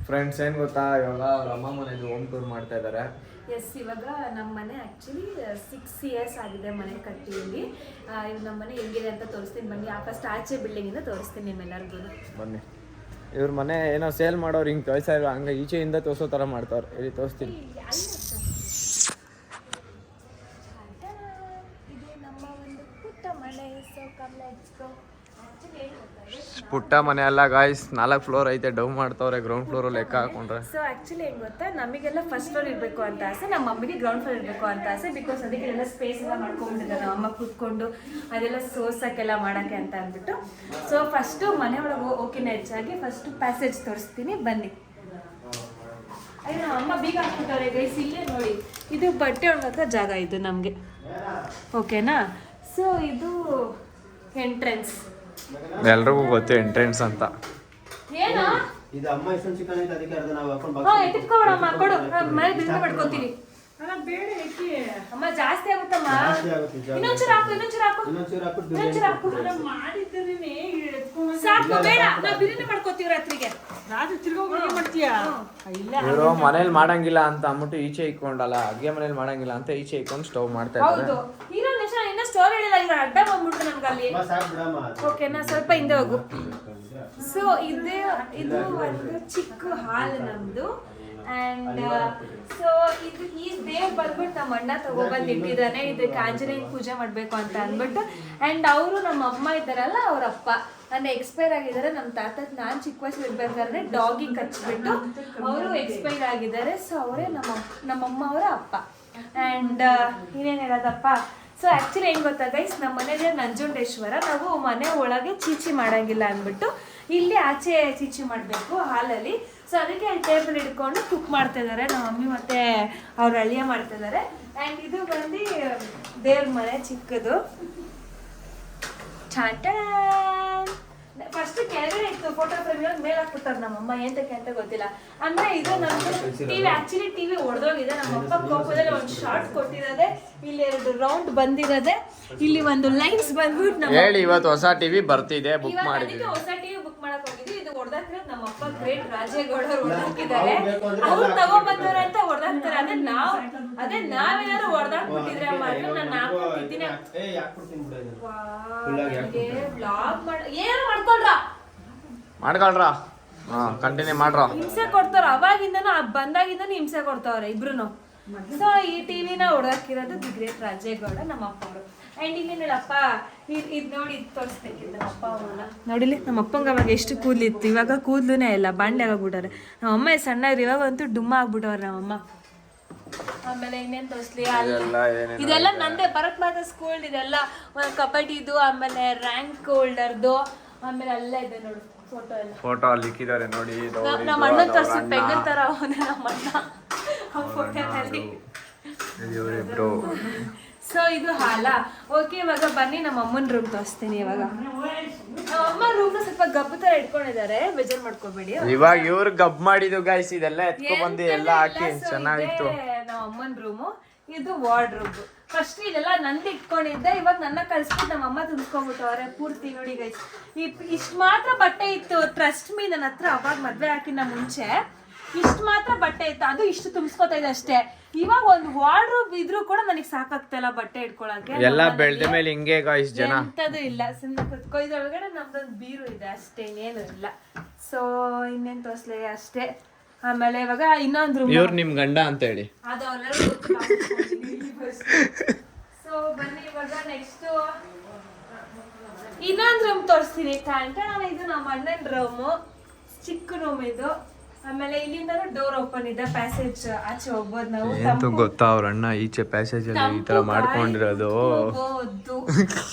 ಫ್ರೆಂಡ್ಸ್ ಏನು ಗೊತ್ತಾ? ಇವಾಗ ಅವ್ರ ಅಮ್ಮ ಮನೇಲಿ ಹೋಮ್ ಟೂರ್ ಮಾಡ್ತಾ ಇದಾರೆ. ಎಸ್ ಇವಾಗ ನಮ್ಮ ಮನೆ ಆ್ಯಕ್ಚುಲಿ ಸಿಕ್ಸ್ ಇಯರ್ಸ್ ಆಗಿದೆ ಮನೆ ಕಟ್ಟಿಯಲ್ಲಿ. ಇಲ್ಲಿ ನಮ್ಮ ಮನೆ ಹೆಂಗಿದೆ ಅಂತ ತೋರಿಸ್ತೀನಿ. ಬನ್ನಿ ಆ ಫಸ್ಟ್ ಆಚೆ ಬಿಲ್ಡಿಂಗಿಂದ ತೋರಿಸ್ತೀನಿ ನಿಮ್ಮೆಲ್ಲರಿಗೂ. ಬನ್ನಿ. ಇವ್ರ ಮನೆ ಏನೋ ಸೇಲ್ ಮಾಡೋರು ಹಿಂಗೆ ತೋರಿಸ್ತಾ ಇಲ್ಲ ಹಂಗೆ ಈಚೆಯಿಂದ ತೋರಿಸೋ ಥರ ಮಾಡ್ತಾರೆ ಇಲ್ಲಿ ತೋರಿಸ್ತೀನಿ. ಇದು ನಮ್ಮ ಒಂದು ಪುಟ್ಟ ಮನೆ ಸೊ ಕಮ್ ಲೆಟ್ಸ್ ಗೋ ಪುಟ್ಟ ಮನೆ ಅಲ್ಲ ಗಾಯ್ಸ್ ನಾಲ್ಕು ಫ್ಲೋರ್ ಐತೆ ಡೌನ್ ಮಾಡ್ತಾವ್ರೆ ಗ್ರೌಂಡ್ ಫ್ಲೋರ್ ಲೆಕ್ಕ ಹಾಕೊಂಡ್ರೆ. ಸೊ ಆಕ್ಚುಲಿ ಏನು ಗೊತ್ತಾ? ನಮಗೆಲ್ಲ ಫಸ್ಟ್ ಫ್ಲೋರ್ ಇರಬೇಕು ಅಂತ ಆಸೆ, ನಮ್ಮ ಮಮ್ಮಿಗೆ ಗ್ರೌಂಡ್ ಫ್ಲೋರ್ ಇರಬೇಕು ಅಂತ ಆಸೆ ಬಿಕಾಸ್ ಅದಕ್ಕೆ ಎಲ್ಲ ಸ್ಪೇಸ್ ಎಲ್ಲ ಮಾಡ್ಕೊಂಡ್ಬಿಟ್ಟಿದ್ದಾರೆ ನಮ್ಮ ಅಮ್ಮ ಕೂತ್ಕೊಂಡು ಅದೆಲ್ಲ ಸೋಸಕ್ಕೆಲ್ಲ ಮಾಡೋಕ್ಕೆ ಅಂತ ಅಂದ್ಬಿಟ್ಟು. ಸೊ ಫಸ್ಟು ಮನೆ ಒಳಗೆ ಓಕೆನ ಹೆಚ್ಚಾಗಿ. ಫಸ್ಟು ಪ್ಯಾಸೇಜ್ ತೋರಿಸ್ತೀನಿ. ಬನ್ನಿ. ಅಯ್ಯೋ ಅಮ್ಮ ಬೀಗ ಹಾಕ್ಬಿಟ್ಟವ್ರೆ ಗೈಸ್ ಇಲ್ಲೇ ನೋಡಿ. ಇದು ಬಟ್ಟೆ ಒಳಗ ಜಾಗ ಇದು ನಮಗೆ. ಓಕೆನಾ ಸೊ ಇದು ಎಂಟ್ರೆನ್ಸ್ ಎಲ್ರಿಗೂ ಗೊತ್ತು ಎಂಟ್ರೆನ್ಸ್ ಅಂತ. ಏನಾ? ಇದು ಅಮ್ಮ ಹೆಸರು ಚಿಕನ್ ಐತೆ ಅದಕ್ಕೆ ಅರ್ಧ ನಾವು ಹಾಕೊಂಡು ಹಾ ಎತ್ತಿಟ್ಕೊಬೇಡಮ್ಮ ಕೊಡು ನಾನ್ ಮನೆ ಬಿಸಿಲು ಮಾಡ್ಕೊತೀನಿ ಅಮ್ಮ ಜಾಸ್ತಿ ಆಗುತ್ತಮ್ಮ. ಜಾಸ್ತಿ ಆಗುತ್ತೆ ಜಾಗ. ಇನ್ನೊಂಚೂರು ಹಾಕು ಇನ್ನೊಂಚೂರು ಹಾಕು. ಇನ್ನೊಂಚೂರು ಹಾಕ್ಬಿಟ್ಟು ಇನ್ನೊಂಚೂರು ಹಾಕು. ಸಾಕು ಬೇಡ. ನಾ ಬಿರಿಯಾನಿ ಮಾಡ್ಕೋತೀವಿ ರಾತ್ರಿಗೆ. ಇವರು ಮನೇಲಿ ಮಾಡಂಗಿಲ್ಲ ಅಂತ ಅಂದ್ಬಿಟ್ಟು ಈಚೆ ಇಕ್ಕೊಂಡಲ್ಲ ಅಗ್ಗೆ ಮನೇಲಿ ಮಾಡಂಗಿಲ್ಲ ಅಂತ ಈಚೆ ಇಕ್ಕೊಂಡು ಸ್ಟವ್ ಮಾಡ್ತಾ ಇದ್ದಾರೆ. ಹೌದು. ಇರೋ ಸ್ಟೋರಿ ಹೇಳಿಲ್ಲ ಇವ್ರು ಅಡ್ಡ ಬಂದ್ಬಿಟ್ಟು ನಮ್ಗೆ ಅಲ್ಲಿ. ಓಕೆ ನಾ ಓಕೆನಾ ಸ್ವಲ್ಪ ಹಿಂದೆ ಹೋಗು. ಸೊ ಇದು ಇದು ಒಂದು ಚಿಕ್ಕ ಹಾಲ್ ನಮ್ದು. ಅಂಡ್ ಸೊ ಇದು ಈ ದೇವ್ ಬಂದ್ಬಿಟ್ಟು ನಮ್ಮ ಅಣ್ಣ ತಗೊಬಂದು ಇಟ್ಟಿದ್ದಾನೆ. ಇದಕ್ಕೆ ಆಂಜನೇಯ ಪೂಜೆ ಮಾಡಬೇಕು ಅಂತ ಅಂದ್ಬಿಟ್ಟು. ಅಂಡ್ ಅವರು ನಮ್ಮ ಅಮ್ಮ ಇದ್ದಾರಲ್ಲ ಅವ್ರ ಅಪ್ಪ. ನನ್ನ ಎಕ್ಸ್ಪೈರ್ ಆಗಿದ್ದಾರೆ. ನಮ್ಮ ತಾತ ನಾನು ಚಿಕ್ಕ ವಯಸ್ಸು ಇರ್ಬೇಕಾದ್ರೆ ಡಾಗಿ ಕಚ್ಬಿಟ್ಟು ಅವರು ಎಕ್ಸ್ಪೈರ್ ಆಗಿದ್ದಾರೆ. ಸೊ ಅವರೇ ನಮ್ಮ ನಮ್ಮಮ್ಮ ಅವರ ಅಪ್ಪ. ಆ್ಯಂಡ್ ಇನ್ನೇನು ಹೇಳೋದಪ್ಪ? ಸೊ ಆ್ಯಕ್ಚುಲಿ ಏನು ಗೊತ್ತಾ ಗೈಸ್ ನಮ್ಮ ಮನೇಲಿ ನಂಜುಂಡೇಶ್ವರ, ನಾವು ಮನೆ ಒಳಗೆ ಚೀಚಿ ಮಾಡೋಂಗಿಲ್ಲ ಅಂದ್ಬಿಟ್ಟು ಇಲ್ಲಿ ಆಚೆ ಚೀಚಿ ಮಾಡಬೇಕು ಹಾಲಲ್ಲಿ. ಸೊ ಅದಕ್ಕೆ ಟೇಬಲ್ ಇಟ್ಕೊಂಡು ಕುಕ್ ಮಾಡ್ತಾ ಇದ್ದಾರೆ ನಮ್ಮ ಮಮ್ಮಿ ಮತ್ತು ಅವ್ರ ಅಳಿಯ ಮಾಡ್ತಾ ಇದ್ದಾರೆ ಆ್ಯಂಡ್ ಇದು ಬಂದು ದೇವ್ರ ಮನೆ ಚಿಕ್ಕದು. ಚಾಟನ್ ಫಸ್ಟ್ ಕೆಳಗಡೆ ಇತ್ತು ಫೋಟೋ ಫ್ರೇಮ್ ಇವಾಗ ಮೇಲೆ ಹಾಕ್ಬಿಟ್ಟಾರ ನಮ್ಮಮ್ಮ ಎಂತಕ್ಕೆ ಅಂತ ಗೊತ್ತಿಲ್ಲ. ಅಂದ್ರೆ ಇದು ನಮ್ದು ಟಿವಿ ಆಕ್ಚುಲಿ ಟಿವಿ ಒಡೆದೋಗಿದೆ. ನಮ್ಮಪ್ಪ ಕೋಪದಲ್ಲಿ ಒಂದು ಶಾರ್ಟ್ ಕೊಟ್ಟಿರೋದೆ. ಇಲ್ಲಿ ಎರಡು ರೌಂಡ್ ಬಂದಿರೋದೆ. ಇಲ್ಲಿ ಒಂದು ಲೈನ್ಸ್ ಬಂದ್ಬಿಟ್ಟು ಹೇಳಿ ಇವತ್ತು ಹೊಸ ಟಿವಿ ಬರ್ತಿದೆ ಬುಕ್ ಮಾಡಿದ್ವಿ ಹೊಸ ಟಿವಿ ಬುಕ್ ಮಾಡಕ್ ಹೋಗಿದ್ವಿ ಇದು ಹೊಡೆದಾಕಿರೋದು ನಮ್ಮ ಅಪ್ಪ ಗ್ರೇಟ್ ರಾಜೇಗೌಡ ಅವ್ರು ಹೊಡೆದಾಕಿದ್ದಾರೆ ಅವ್ರು ತಗೊಂಡ್ಬಂದವ್ರೆ ಅಂತ ಹೊಡೆದಾಕ್ತಾರೆ. ಅದೇ ನಾವ್ ಅದೇ ನಾವೇನಾದ್ರು ಹೊಡೆದಾಕ್ಬಿಟ್ಟಿದ್ರೆ ಮಾತ್ರ ನಾನು ಹಾಕೊಂಡಿದ್ದೀನಿ. ಬ್ಲಾಗ್ ಮಾಡ ಏನು ಮಾಡ್ಕೊಳ್ರ? ಮಾಡ್ಕೊಳ್ರ? ಹಾ ಕಂಟಿನ್ಯೂ ಮಾಡ್ರ? ಹಿಂಸೆ ಕೊಡ್ತಾರ ಅವಾಗಿಂದನೂ ಆ ಬಂದಾಗಿಂದನೂ ಹಿಂಸೆ ಕೊಡ್ತಾವ್ರೆ ಇಬ್ರು ಸೊ ಈ ಟಿವಿನ ಹೊಡೆದಾಕಿರೋದು ದಿ ಗ್ರೇಟ್ ರಾಜೇಗೌಡ ನಮ್ಮ ಅಪ್ಪ ಅವರು ಇದು ನೋಡಿ ಅಪ್ಪ ಅವನ್ನ ನೋಡಿಲಿ ನಮ್ಮ ಅಪ್ಪಂಗ ಅವಾಗ ಎಷ್ಟು ಕೂದ್ಲಿತ್ತು ಇವಾಗ ಕೂದ್ಲುನೇ ಇಲ್ಲ ಬಾಂಡೆ ಆಗ್ಬಿಟ್ಟವ್ರೆ. ನಮ್ಮ ಅಮ್ಮ ಸಣ್ಣ ಇವಾಗ ಅಂತೂ ಡುಮ್ಮ ಆಗ್ಬಿಟ್ಟವ್ರೆ ನಮ್ಮಮ್ಮ ಆಮೇಲೆ ಇನ್ನೇನ್ ತೋರಿಸ್ಲಿ? ಅಲ್ಲಿ ಇದೆಲ್ಲ ನಂದೇ ಭರತ್ ಮಾತಾ ಸ್ಕೂಲ್ ಇದೆಲ್ಲ ಕಬಡ್ಡಿದು ಆಮೇಲೆ ರ್ಯಾಂಕ್ ಹೋಲ್ಡರ್ದು ಆಮೇಲೆ ಅಲ್ಲೇ ಇದೆ ನೋಡು ಫೋಟೋ ಎಲ್ಲ. ಫೋಟೋ ಅಲ್ಲಿ ಇಕ್ಕಿದ್ದಾರೆ ನೋಡಿ ನಮ್ಮ ಅಣ್ಣ. ತರ್ಸಿ ಬೆಂಗಲ್ ತರ ಅವನೇ ನಮ್ಮ ಅಣ್ಣ. ಫೋಟೋ ಫೋಟೋದಲ್ಲಿ ಸೊ ಇದು ಹಾಲ. ಓಕೆ ಇವಾಗ ಬನ್ನಿ ನಮ್ಮ ಅಮ್ಮನ ರೂಮ್ ತೋರಿಸ್ತೀನಿ ಇವಾಗ. ನಮ್ಮ ಅಮ್ಮ ರೂಮ್ ಸ್ವಲ್ಪ ಗಬ್ಬು ತರ ಇಟ್ಕೊಂಡಿದ್ದಾರೆ. ಬೇಜಾರ್ ಮಾಡ್ಕೋಬೇಡಿ ಇವಾಗ ಇವ್ರು ಗಬ್ ಮಾಡಿದ್ದು ಗಾಯ್ಸ್ ಇದೆಲ್ಲ ಎತ್ಕೊ ಬಂದು ಎಲ್ಲ ಹಾಕಿ ಚೆನ್ನಾಗಿತ್ತು. ನಮ್ಮ ಅಮ್ಮನ ರೂಮು ಇದು ವಾರ್ಡ್ ರೂಮ್ ಫಸ್ಟ್ ಇದೆಲ್ಲ ನಂದು ಇಟ್ಕೊಂಡಿದ್ದೆ. ಇವಾಗ ನನ್ನ ಕಳ್ಸ್ಬಿಟ್ಟು ನಮ್ಮ ಅಮ್ಮ ತುಂಬ್ಕೊಂಡ್ಬಿಟ್ಟವ್ರೆ ಪೂರ್ತಿ ನೋಡಿ ಗೈಸ್ ಇಷ್ಟು ಮಾತ್ರ ಬಟ್ಟೆ ಇತ್ತು. ಟ್ರಸ್ಟ್ ಮೀ ನನ್ನ ಹತ್ರ ಅವಾಗ ಮದ್ವೆ ಹಾಕಿನ ಮುಂಚೆ. ಇಷ್ಟು ಮಾತ್ರ ಬಟ್ಟೆ ಇತ್ತು. ಅದು ಇಷ್ಟು ತುಂಬಿಸ್ಕೊತಾ ಇದೆ ಅಷ್ಟೇ. ಇವಾಗ ಒಂದು ವಾರ್ಡ್ ರೂಮ್ ಇದ್ರೂ ಕೂಡ ನನಗೆ ಸಾಕಾಗ್ತಾ ಇಲ್ಲ ಬಟ್ಟೆ ಇಟ್ಕೊಳಕ್ಕೆ. ಎಲ್ಲ ಬೆಳ್ದ ಮೇಲೆ ಹಿಂಗೆ ಗಾಯ್ಸ್ ಜನ. ಇಲ್ಲ. ಸುಮ್ಮನೆ ಕುತ್ಕೊ ಇದ್ರೊಳಗಡೆ ನಮ್ದೊಂದು ಬೀರು ಇದೆ ಅಷ್ಟೇ ಇನ್ನೇನು ಇಲ್ಲ. ಸೊ ಇನ್ನೇನ್ ತೋರಿಸ್ಲಿ ಅಷ್ಟೇ. ಆಮೇಲೆ ಇವಾಗ ಇನ್ನೊಂದು ರೂಮ್ ಇವ್ರು ನಿಮ್ ಗಂಡ ಅಂತ ಹೇಳಿ ಅದು ಸೊ ಬನ್ನಿ ಇವಾಗ ನೆಕ್ಸ್ಟ್ ಇನ್ನೊಂದು ರೂಮ್ ತೋರಿಸ್ತೀನಿ. ಕಾಣ್ತಾಣ ಇದು ನಮ್ಮ ಅಣ್ಣನ ರೂಮು ಚಿಕ್ಕ ರೂಮ್ ಇದು. ಆಮೇಲೆ ಇಲ್ಲಿಂದ ಡೋರ್ ಓಪನ್ ಇದೆ ಪ್ಯಾಸೇಜ್ ಆಚೆ ಹೋಗ್ಬೋದು ನಾವು. ಗೊತ್ತಾ ಅವ್ರ ಅಣ್ಣ ಈಚೆ ಪ್ಯಾಸೇಜ್ ಅಲ್ಲಿ ಈ ತರ ಮಾಡ್ಕೊಂಡಿರೋದು?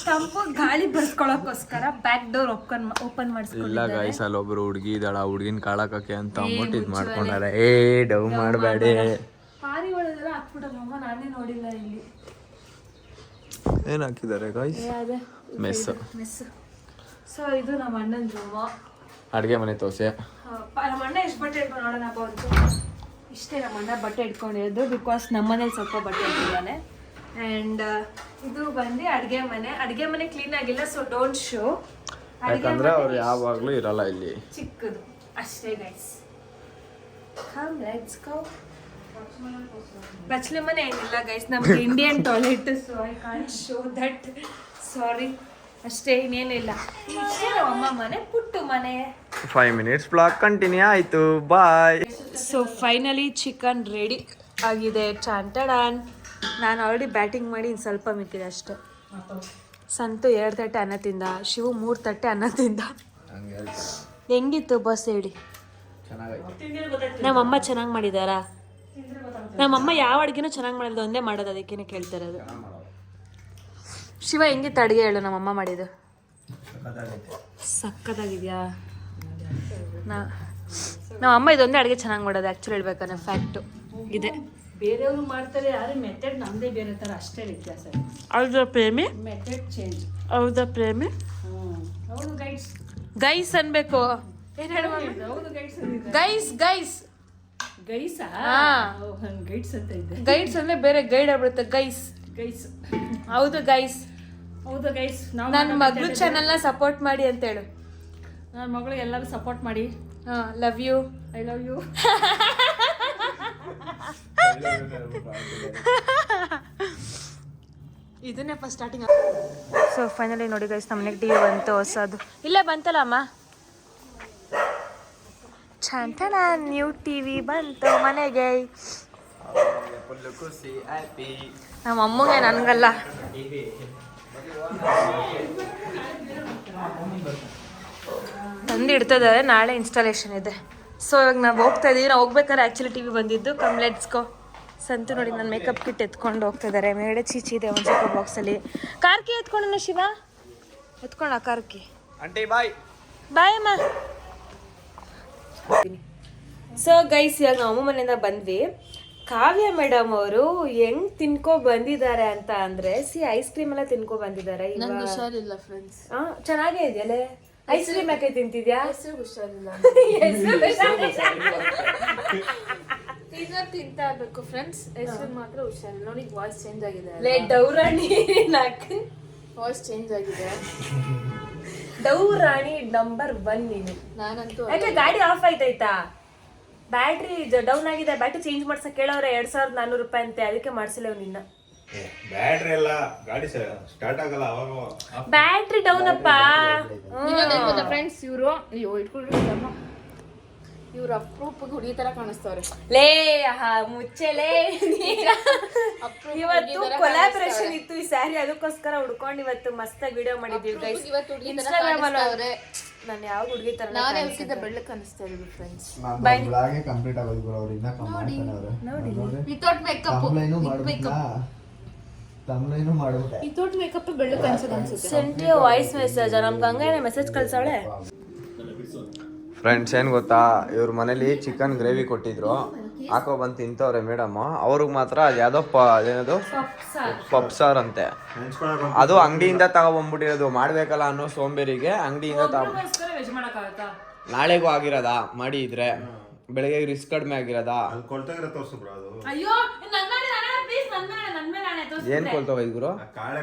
ತಂಪು ಗಾಳಿ ಬರ್ಸ್ಕೊಳಕ್ಕೋಸ್ಕರ ಬ್ಯಾಕ್ ಡೋರ್ ಓಪನ್ ಓಪನ್ ಇಲ್ಲ ಮಾಡಿಸ್ಕೊಂಡಿದ್ದಾರೆ. ಗಾಯ್ಸ್ ಅಲ್ಲಿ ಒಬ್ರು ಹುಡುಗಿ ಇದ್ದಾಳ ಹುಡುಗಿನ ಕಾಳಕಕ್ಕೆ ಅಂತ ಅಂದ್ಬಿಟ್ಟು ಇದ್ ಮಾಡ್ಕೊಂಡಾರೆ. ಏ ಡವ್ ಮಾಡಬೇಡಿ. ಪಾರಿವಾಳದೆಲ್ಲ ಹಾಕ್ಬಿಟ್ಟಮ್ಮ ನಾನೇ ನೋಡಿಲ್ಲ ಇಲ್ಲಿ. ಏನ್ ಹಾಕಿದ್ದಾರೆ ಗಾಯ್ಸ್ ಮೆಸ್ ಮೆಸ್ ಸೊ ಇದು ನಮ್ಮ ಅಣ್ಣನ ರೂಮ್ ಅಡುಗೆ ಮನೆ ತೋಸೆ ನಮ್ಮ ಬಟ್ಟೆ ಒಂದು ಇಷ್ಟೇ ನಮ್ಮ ಅಣ್ಣ ಬಟ್ಟೆ ಇಟ್ಕೊಂಡಿರೋದು ಬಿಕಾಸ್ ನಮ್ಮನೇಲಿ ಸ್ವಲ್ಪ ಬಟ್ಟೆ ಇಟ್ಟಿದ್ದಾನೆ. ಅಂಡ್ ಇದು ಬಂದು ಅಡುಗೆ ಮನೆ. ಅಡುಗೆ ಮನೆ ಕ್ಲೀನ್ ಆಗಿಲ್ಲ ಸೊ ಡೋಂಟ್ ಶೋ ಯಾಕಂದ್ರೆ ಅವ್ರು ಯಾವಾಗ್ಲೂ ಇರಲ್ಲ ಇಲ್ಲಿ. ಚಿಕ್ಕದು. ಅಷ್ಟೇ ಗೈಸ್ ಕಮ್ ಲೆಟ್ಸ್ ಗೋ ಮನೆ ಏನಿಲ್ಲ ಗೈಸ್ ನಮ್ಗೆ Indian toilet so I can't show that sorry ಅಷ್ಟೇ ಇನ್ನೇನಿಲ್ಲ. ಅಮ್ಮ ಮನೆ ಪುಟ್ಟು ಮನೆ. ಫೈವ್ ಮಿನಿಟ್ಸ್ ಬ್ಲಾಗ್ ಕಂಟಿನ್ಯೂ ಆಯ್ತು. Bye so finally chicken ready ಆಗಿದೆ. ಚಾಂಟಡಾನ್ ನಾನು ಆಲ್ರೆಡಿ ಬ್ಯಾಟಿಂಗ್ ಮಾಡಿ ಇನ್ನು ಸ್ವಲ್ಪ ಮಿಕ್ಕಿದೆ ಅಷ್ಟೇ. ಸಂತು ಎರಡು ತಟ್ಟೆ ಅನ್ನ ತಿಂದ ಶಿವು ಮೂರು ತಟ್ಟೆ ಅನ್ನ ತಿಂದ. ಹೆಂಗಿತ್ತು ಬಸ್ ಹೇಳಿ? ನಮ್ಮಮ್ಮ ಚೆನ್ನಾಗಿ ಮಾಡಿದಾರಾ? ನಮ್ಮಮ್ಮ ಯಾವ ಅಡುಗೆನೂ ಚೆನ್ನಾಗಿ ಮಾಡಿದ್ದು ಒಂದೇ ಮಾಡೋದು ಅದಕ್ಕೇನೆ ಕೇಳ್ತಾ ಇರೋದು. ಶಿವ ಹೆಂಗಿತ್ತು ಅಡುಗೆ ಹೇಳು ನಮ್ಮಮ್ಮ ಮಾಡಿದ್ದು? ಸಕ್ಕತ್ತಾಗಿದೆಯಾ? ನಾ ನಮ್ಮ ಅಮ್ಮ ಇದೊಂದೇ ಅಡುಗೆ ಚೆನ್ನಾಗಿ ಮಾಡೋದು ಆ್ಯಕ್ಚುಲಿ ಹೇಳ್ಬೇಕಂದ್ರೆ ಫ್ಯಾಕ್ಟು ಇದೆ. ಬೇರೆಯವರು ಮಾಡ್ತಾರೆ ಆದರೆ ಮೆಥಡ್ ನಮ್ಮದೇ ಬೇರೆ ಥರ ಅಷ್ಟೇ ವ್ಯತ್ಯಾಸ ಹೌದಾ ಪ್ರೇಮಿ? ಮೆಥಡ್ ಚೇಂಜ್ ಹೌದಾ ಪ್ರೇಮಿ? ಹೌದು ಗೈಡ್ಸ್ ಗೈಸ್ ಅನ್ಬೇಕು. ಹೌದು ಗೈಡ್ಸ್ ಗೈಸ್ ಗೈಸ್ ಗೈಸಾ ಹಾ. ಗೈಡ್ಸ್ ಅಂತ ಇದೆ ಗೈಡ್ಸ್ ಅಂದ್ರೆ ಬೇರೆ ಗೈಡ್ ಆಗ್ಬಿಡುತ್ತೆ ಗೈಸ್ ಗೈಸ್ ಹೌದು ಗೈಸ್ ಹೌದು ಗೈಸ್ ನಾವು ನನ್ನ ಮಗಳು ಚಾನಲ್ನ ಸಪೋರ್ಟ್ ಮಾಡಿ ಅಂತ ಹೇಳು. ನನ್ನ ಮಗಳು ಎಲ್ಲರೂ ಸಪೋರ್ಟ್ ಮಾಡಿ. ಹಾಂ love you I love you ಇದನ್ನೇ ಫಸ್ಟ್ ಸ್ಟಾರ್ಟಿಂಗ್ ಸೊ ಫೈನಲಿ ನೋಡಿ ಗೈಸ್ ನಮ್ಮ ಟಿ ವಿ ಬಂತು ಹೊಸದು. ಇಲ್ಲೇ ಬಂತಲ್ಲ ಅಮ್ಮ? ಚಂತನ ನ್ಯೂ ಟಿ ವಿ ಬಂತು ಮನೆಗೆ. ನಮ್ಮ ಅಮ್ಮಗೆ ನನಗಲ್ಲ. <laughs> ತಂದು ಇಡ್ತದೆ ನಾಳೆ ಇನ್ಸ್ಟಾಲೇಷನ್ ಇದೆ. ಸೊ ಇವಾಗ ನಾವು ಹೋಗ್ತಾ ಇದೀವಿ. ನಾವು ಹೋಗ್ಬೇಕಾದ್ರೆ ಆ್ಯಕ್ಚುಲಿ ಟಿ ವಿ ಬಂದಿದ್ದು. ಕಮ್ ಲೆಟ್ಸ್ಕೋ ಸಂತು ನೋಡಿ ನನ್ನ ಮೇಕಪ್ ಕಿಟ್ ಎತ್ಕೊಂಡು ಹೋಗ್ತಾ ಇದ್ದಾರೆ ಮೇಡೆ ಚೀಚಿ ಇದೆ ಒಂದು ಸ್ವಲ್ಪ ಬಾಕ್ಸಲ್ಲಿ ಕಾರ್ಕಿ ಎತ್ಕೊಂಡ ಶಿವ. ಎತ್ಕೊಂಡ ಕಾರ್ಕಿ. ಅಂಟಿ ಬಾಯ್. ಬಾಯ್ ಅಮ್ಮ. ಸೊ ಗೈಸ್ ಇವಾಗ ನಾವು ಅಮ್ಮ ಮನೆಯಿಂದ ಬಂದ್ವಿ. ಕಾವ್ಯ ಮೇಡಮ್ ಅವರು ಹೆಂಗ್ ತಿನ್ಕೋ ಬಂದಿದ್ದಾರೆ ಅಂತ ಅಂದ್ರೆ ಸಿ ಐಸ್ ಕ್ರೀಮ್ ಎಲ್ಲ ತಿನ್ಕೊ ಬಂದಿದ್ದಾರೆ ಹುಷಾರಿಲ್ಲ ಫ್ರೆಂಡ್ಸ್ ಆ, ಚೆನ್ನಾಗೇ ಇದೆಯಲ್ಲೇ? ಐಸ್ ಕ್ರೀಮ್ ಯಾಕೆ ತಿಂತಿದ್ಯಾ? ಹುಷಾರಿಲ್ಲ. <laughs> ಹೆಸ್ರು <laughs> ತಿಂತಾ ಇರ್ಬೇಕು ಫ್ರೆಂಡ್ಸ್ ಹೆಸರು ಮಾತ್ರ ಹುಷಾರಿಲ್ಲ. ನೋಡಿ ವಾಯ್ಸ್ ಚೇಂಜ್ ಆಗಿದೆ ಲೇ ಡೌರಾಣಿ ನಾಕ್ ವಾಯ್ಸ್ ಚೇಂಜ್ ಆಗಿದೆ. ಡೌರಾಣಿ ನಂಬರ್ ಒನ್ ನೀನು. ನಾನಂತೂ ಯಾಕೆ ಗಾಡಿ ಆಫ್ ಆಯ್ತಾಯ್ತಾ? ಬ್ಯಾಟ್ರಿ ಡೌನ್ ಆಗಿದೆ ಬ್ಯಾಟ್ರಿ ಚೇಂಜ್ ಮಾಡ್ಸಕ್ ಕೇಳೋರೆ ಎರಡ್ ಸಾವಿರದ ನಾನ್ನೂರು ರೂಪಾಯಿ ಅಂತೆ ಅದಕ್ಕೆ ಮಾಡ್ಸಿಲ್ಲ ನಿನ್ನ ಬ್ಯಾಟ್ರಿ ಎಲ್ಲ ಗಾಡಿ ಸ್ಟಾರ್ಟ್ ಆಗಲ್ಲ ಅವಾಗ ಬ್ಯಾಟ್ರಿ ಡೌನ್ ಅಪ್ಪ. ಫ್ರೆಂಡ್ಸ್ ಇವರು ಅಯ್ಯೋ ಇಟ್ಕೊಂಡು ಇವ್ರು ಅಪ್ರೂಪ್ ಹುಡುಗಿ ತರ ಕಾಣಿಸ್ತವ್ರೆ. ಲೇ ಆಹಾ, ಮುಚ್ಚೆಲೇ. ಇವತ್ತು ಕೊಲಾಬ್ರೇಷನ್ ಇತ್ತು ಈ ಸ್ಯಾರಿ ಅದಕ್ಕೋಸ್ಕರ ಹುಡ್ಕೊಂಡು ಇವತ್ತು ಮಸ್ತ್ ವಿಡಿಯೋ ಮಾಡಿದ್ವಿ ಗೈಸ್ ಇವತ್ತು ಹುಡುಗಿ ತರ ಇನ್ಸ್ಟಾಗ್ರಾಮ್ ಕಾಣಿಸ್ತವ್ರೆ. ನಾನು ಯಾವ ಹುಡುಗಿ ತರ ನಾನೇ ಅವ್ರಿಗಿಂತ ಬೆಳ್ಳಕ್ ಅನಿಸ್ತಾ ಫ್ರೆಂಡ್ಸ್ ಬ್ಲಾಗೆ ಕಂಪ್ಲೀಟ್ ಆಗೋದು ಗುರು ಅವ್ರು ಇನ್ನ ಕಮ್ಮಿ ಮಾಡ್ತಾನೆ ಅವ್ರೆ. ನೋಡ್ರಿ ವಿತೌಟ್ ಮೇಕಪ್ ತಮ್ಲೈನು ಮಾಡ್ಬಿಟ್ಲಾ? ತಮ್ಲೈನು ಮಾಡ್ಬಿಟ್ಟೆ. ವಿತೌಟ್ ಮೇಕಪ್ ಬೆಳ್ಳಕ್ ಕಾಣಿಸೋದು ಅನ್ಸುತ್ತೆ. ಸೆಂಟಿ ವಾಯ್ಸ್ ಮೆಸೇಜ್ ನಮ್ಗೆ ಹಂಗೇನೆ ಮೆಸೇಜ್ ಕಳ್ಸವಳೆ? ಫ್ರೆಂಡ್ಸ್ ಏನು ಗೊತ್ತಾ? ಇವ್ರ ಮನೇಲಿ ಚಿಕನ್ ಗ್ರೇವಿ ಕೊಟ್ಟಿದ್ರು. ಹಾಕೋ ಬಂದು ತಿಂತವ್ರೆ ಮೇಡಮ್ ಅವ್ರಿಗೆ ಮಾತ್ರ ಅದು ಯಾವುದೋ ಪ ಅದೇನದು? ಪಪ್ ಸಾರ್ ಅಂತೆ ಅದು ಅಂಗಡಿಯಿಂದ ತಗೊಬಂದ್ಬಿಟ್ಟಿರೋದು. ಮಾಡಬೇಕಲ್ಲ ಅನ್ನೋ ಸೋಂಬೇರಿಗೆ ಅಂಗಡಿಯಿಂದ ತಗೊ ನಾಳೆಗೂ ಆಗಿರೋದಾ? ಮಾಡಿ ಇದ್ರೆ. ಬೆಳಗ್ಗೆ ರಿಸ್ಕ್ ಕಡಿಮೆ ಆಗಿರೋದಾ? ಅಯ್ಯೋ ಏನ್ ಕೊಳ್ತಾವ ಗುರು ಕಾಳೆ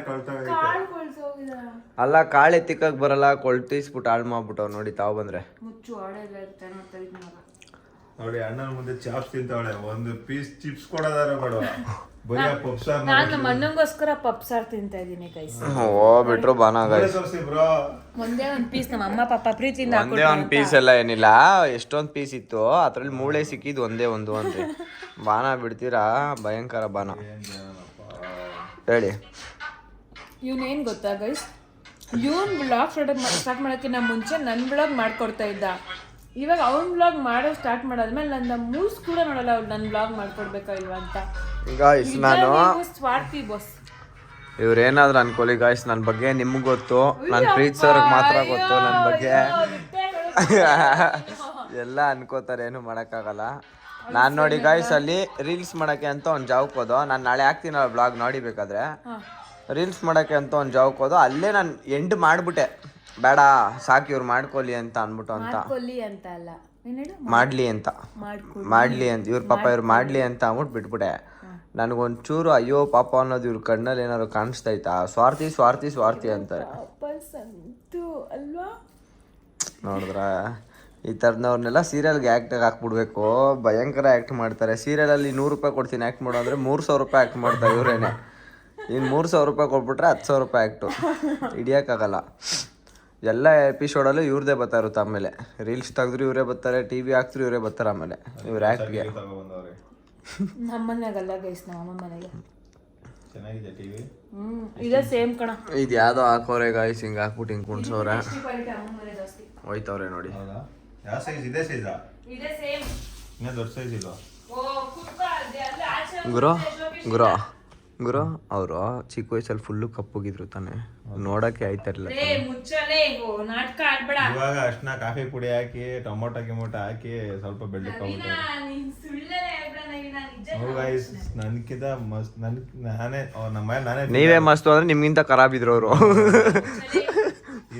ಅಲ್ಲ ಕಾಳೆ ತಿಕ್ಕಕ್ ಬರಲ್ಲ ಕೊಳ್ತಿಸ್ಬಿಟ್ಟು ಹಾಳು ಮಾಡ್ಬಿಟ್ಟವ್ ನೋಡಿ ತಾವು ಬಂದ್ರೆ. ನೋಡಿ. ಅಣ್ಣನ ಮುಂದೆ ಚಾಪ್ಸ್ ತಿಂತಾವಳೆ. ಒಂದು ಪೀಸ್ ಚಿಪ್ಸ್ ಕೊಡೋದಾರ ಬೇಡ ಪಪ್ಸಾರ್ ನಾನು ನಮ್ಮ ಅಣ್ಣಂಗೋಸ್ಕರ ಪಪ್ಸಾರ್ ತಿಂತಾ ಇದ್ದೀನಿ ಗೈಸ್ ಓ ಬಿಟ್ರು ಬಾನ ಗೈಸ್ ಬ್ರೋ. ಒಂದೇ ಒಂದು ಪೀಸ್ ನಮ್ಮ ಅಮ್ಮ ಪಾಪ ಪ್ರೀತಿಯಿಂದ ಒಂದೇ ಒಂದ್ ಪೀಸ್ ಎಲ್ಲ ಏನಿಲ್ಲ ಎಷ್ಟೊಂದ್ ಪೀಸ್ ಇತ್ತು ಅದ್ರಲ್ಲಿ ಮೂಳೆ ಸಿಕ್ಕಿದ್ ಒಂದೇ ಒಂದು ಅಂತ. ಬಾನ ಬಿಡ್ತೀರಾ? ಭಯಂಕರ ಬಾನ. ಹೇಳಿ. ಇವನೇನು ಗೊತ್ತಾ ಗೈಸ್ ಇವನ್ ಬ್ಲಾಗ್ ಸ್ಟಾರ್ಟ್ ಸ್ಟಾರ್ಟ್ ಮಾಡೋಕ್ಕಿಂತ ಮುಂಚೆ ನನ್ನ ಬ್ಲಾಗ್ ಮಾಡ್ಕೊಡ್ತಾ ಇದ್ದ. ಇವಾಗ ಅವ್ನ ಬ್ಲಾಗ್ ಮಾಡೋ ಸ್ಟಾರ್ಟ್ ಮಾಡಾದ್ಮೇಲೆ ನನ್ನ ಮೂಸ್ ಕೂಡ ನೋಡಲ್ಲ ಅವ್ರು ನನ್ನ ಬ್ಲಾಗ್ ಮಾಡ್ಕೊಡ್ಬೇಕಾ ಇಲ್ವಾ ಅಂತ. ಗಾಯ್ಸ್ ನಾನು ಸ್ವಾರ್ಥಿ ಬಾಸ್ ಇವ್ರೇನಾದ್ರು ಅನ್ಕೊಳ್ಳಿ ಗಾಯ್ಸ್ ನನ್ನ ಬಗ್ಗೆ ನಿಮ್ಗೆ ಗೊತ್ತು. ನನ್ನ ಸರ್ ಮಾತ್ರ ಗೊತ್ತು ನನ್ನ ಬಗ್ಗೆ. ಎಲ್ಲ ಅನ್ಕೋತಾರೆ ಏನು ಮಾಡೋಕ್ಕಾಗಲ್ಲ. ನಾನು ನೋಡಿ ಗಾಯ್ಸ್ ಅಲ್ಲಿ ರೀಲ್ಸ್ ಮಾಡೋಕ್ಕೆ ಅಂತ ಒಂದು ಜಾಬ್ ಹೋದೋ ನಾನು ನಾಳೆ ಹಾಕ್ತೀನಲ್ಲ ಬ್ಲಾಗ್ ನೋಡಿ ಬೇಕಾದ್ರೆ ರೀಲ್ಸ್ ಮಾಡೋಕ್ಕೆ ಅಂತ ಒಂದು ಜಾಬ್ ಹೋದೋ ಅಲ್ಲೇ ನಾನು ಎಂಡ್ ಮಾಡಿಬಿಟ್ಟೆ. ಬೇಡ ಸಾಕು ಇವ್ರು ಮಾಡ್ಕೊಲಿ ಅಂತ ಅಂದ್ಬಿಟ್ಟು ಅಂತ. ಅಂತ ಅಲ್ಲ. ಮಾಡ್ಲಿ ಅಂತ. ಮಾಡ್ಲಿ ಅಂತ. ಇವ್ರ ಪಾಪ ಇವ್ರು ಮಾಡ್ಲಿ ಅಂತ ಅಂದ್ಬಿಟ್ಟು ಬಿಟ್ಬಿಟ್ಟೆ. ನನಗೊಂಚೂರು ಅಯ್ಯೋ ಪಾಪ ಅನ್ನೋದು ಇವ್ರ ಕಣ್ಣಲ್ಲಿ ಏನಾದ್ರು ಕಾಣಿಸ್ತೈತಾ ಸ್ವಾರ್ಥಿ ಸ್ವಾರ್ಥಿ ಸ್ವಾರ್ಥಿ ಅಂತಾರೆ. ಅಲ್ವಾ? ನೋಡಿದ್ರ? ಈ ಥರದವ್ರನ್ನೆಲ್ಲ ಸೀರಿಯಲ್ಗೆ ಆ್ಯಕ್ಟಾಗಿ ಹಾಕ್ಬಿಡ್ಬೇಕು. ಭಯಂಕರ ಆ್ಯಕ್ಟ್ ಮಾಡ್ತಾರೆ. ಸೀರಿಯಲಲ್ಲಿ ನೂರು ರೂಪಾಯಿ ಕೊಡ್ತೀನಿ ಆ್ಯಕ್ಟ್ ಮಾಡು ಅಂದರೆ ಮೂರು ಸಾವಿರ ರೂಪಾಯಿ ಆ್ಯಕ್ಟ್ ಮಾಡ್ತಾರೆ ಇವರೇನೆ. ಇನ್ನು ಮೂರು ಸಾವಿರ ರೂಪಾಯಿ ಕೊಟ್ಬಿಟ್ರೆ ಹತ್ತು ಸಾವಿರ ರೂಪಾಯಿ ಆ್ಯಕ್ಟು ಹಿಡಿಯೋಕ್ಕಾಗಲ್ಲ. ಎಲ್ಲ ಎಪಿಸೋಡಲ್ಲೂ ಇವ್ರದೇ ಬರ್ತಾ ಇರುತ್ತೆ ಆಮೇಲೆ. ರೀಲ್ಸ್ ತೆಗೆದ್ರು ಇವರೇ ಬರ್ತಾರೆ ಟಿ ವಿ ಹಾಕ್ದ್ರು ಇವರೇ ಬರ್ತಾರೆ ಆಮೇಲೆ. ಇವ್ರ ಆ್ಯಕ್ಟ್ಗೆ ನಮ್ಮ ಮನೆಗಲ್ಲ ಗೈಸ್ ನಮ್ಮ ಅಮ್ಮ ಮನೆಗೆ. ಚೆನ್ನಾಗಿದೆ ಟಿವಿ ಹ್ಮ್ ಇದೇ ಸೇಮ್ ಕಣ. ಇದು ಯಾವುದೋ ಹಾಕೋರೆ ಗಾಯ್ಸ್ ಹಿಂಗೆ ಹಾಕ್ಬಿಟ್ಟು ಹಿಂಗೆ ಕುಣ್ಸೋರೆ ಹೋಯ್ತವ್ರೆ ನೋಡಿ. ಹೌದಾ? ಯಾವ ಸೈಜ್ ಇದೇ ಸೈಜಾ ಇದೇ ಸೇಮ್ ಇನ್ನೂ ದೊಡ್ಡ ಸೈಜ್ ಇಲ್ವಾ? ಗುರು ಗುರು. ಗುರು ಅವರು ಚಿಕ್ಕ ವಯಸ್ಸಲ್ಲಿ ಫುಲ್ಲು ಕಪ್ಪುಗಿದ್ರು ತಾನೆ. ನೋಡಕ್ಕೆ ನಾಟಕ ಆಡ್ಬೇಡ. ಇವಾಗ ಅಷ್ಟನ್ನ ಕಾಫಿ ಪುಡಿ ಹಾಕಿ ಟೊಮೊಟೊ ಗಿಮೊಟೊ ಹಾಕಿ ಸ್ವಲ್ಪ ಬೆಳ್ಳಿ ನನ್ಕಿಂತ ಮಸ್ತ್ ನನ್ ನಾನೇ ಅವ್ರ್ ನಮ್ಮ ನಾನೇ ನೀವೇ ಮಸ್ತು ಅಂದ್ರೆ ನಿಮ್ಗಿಂತ ಖರಾಬ್ ಇದ್ರು ಅವರು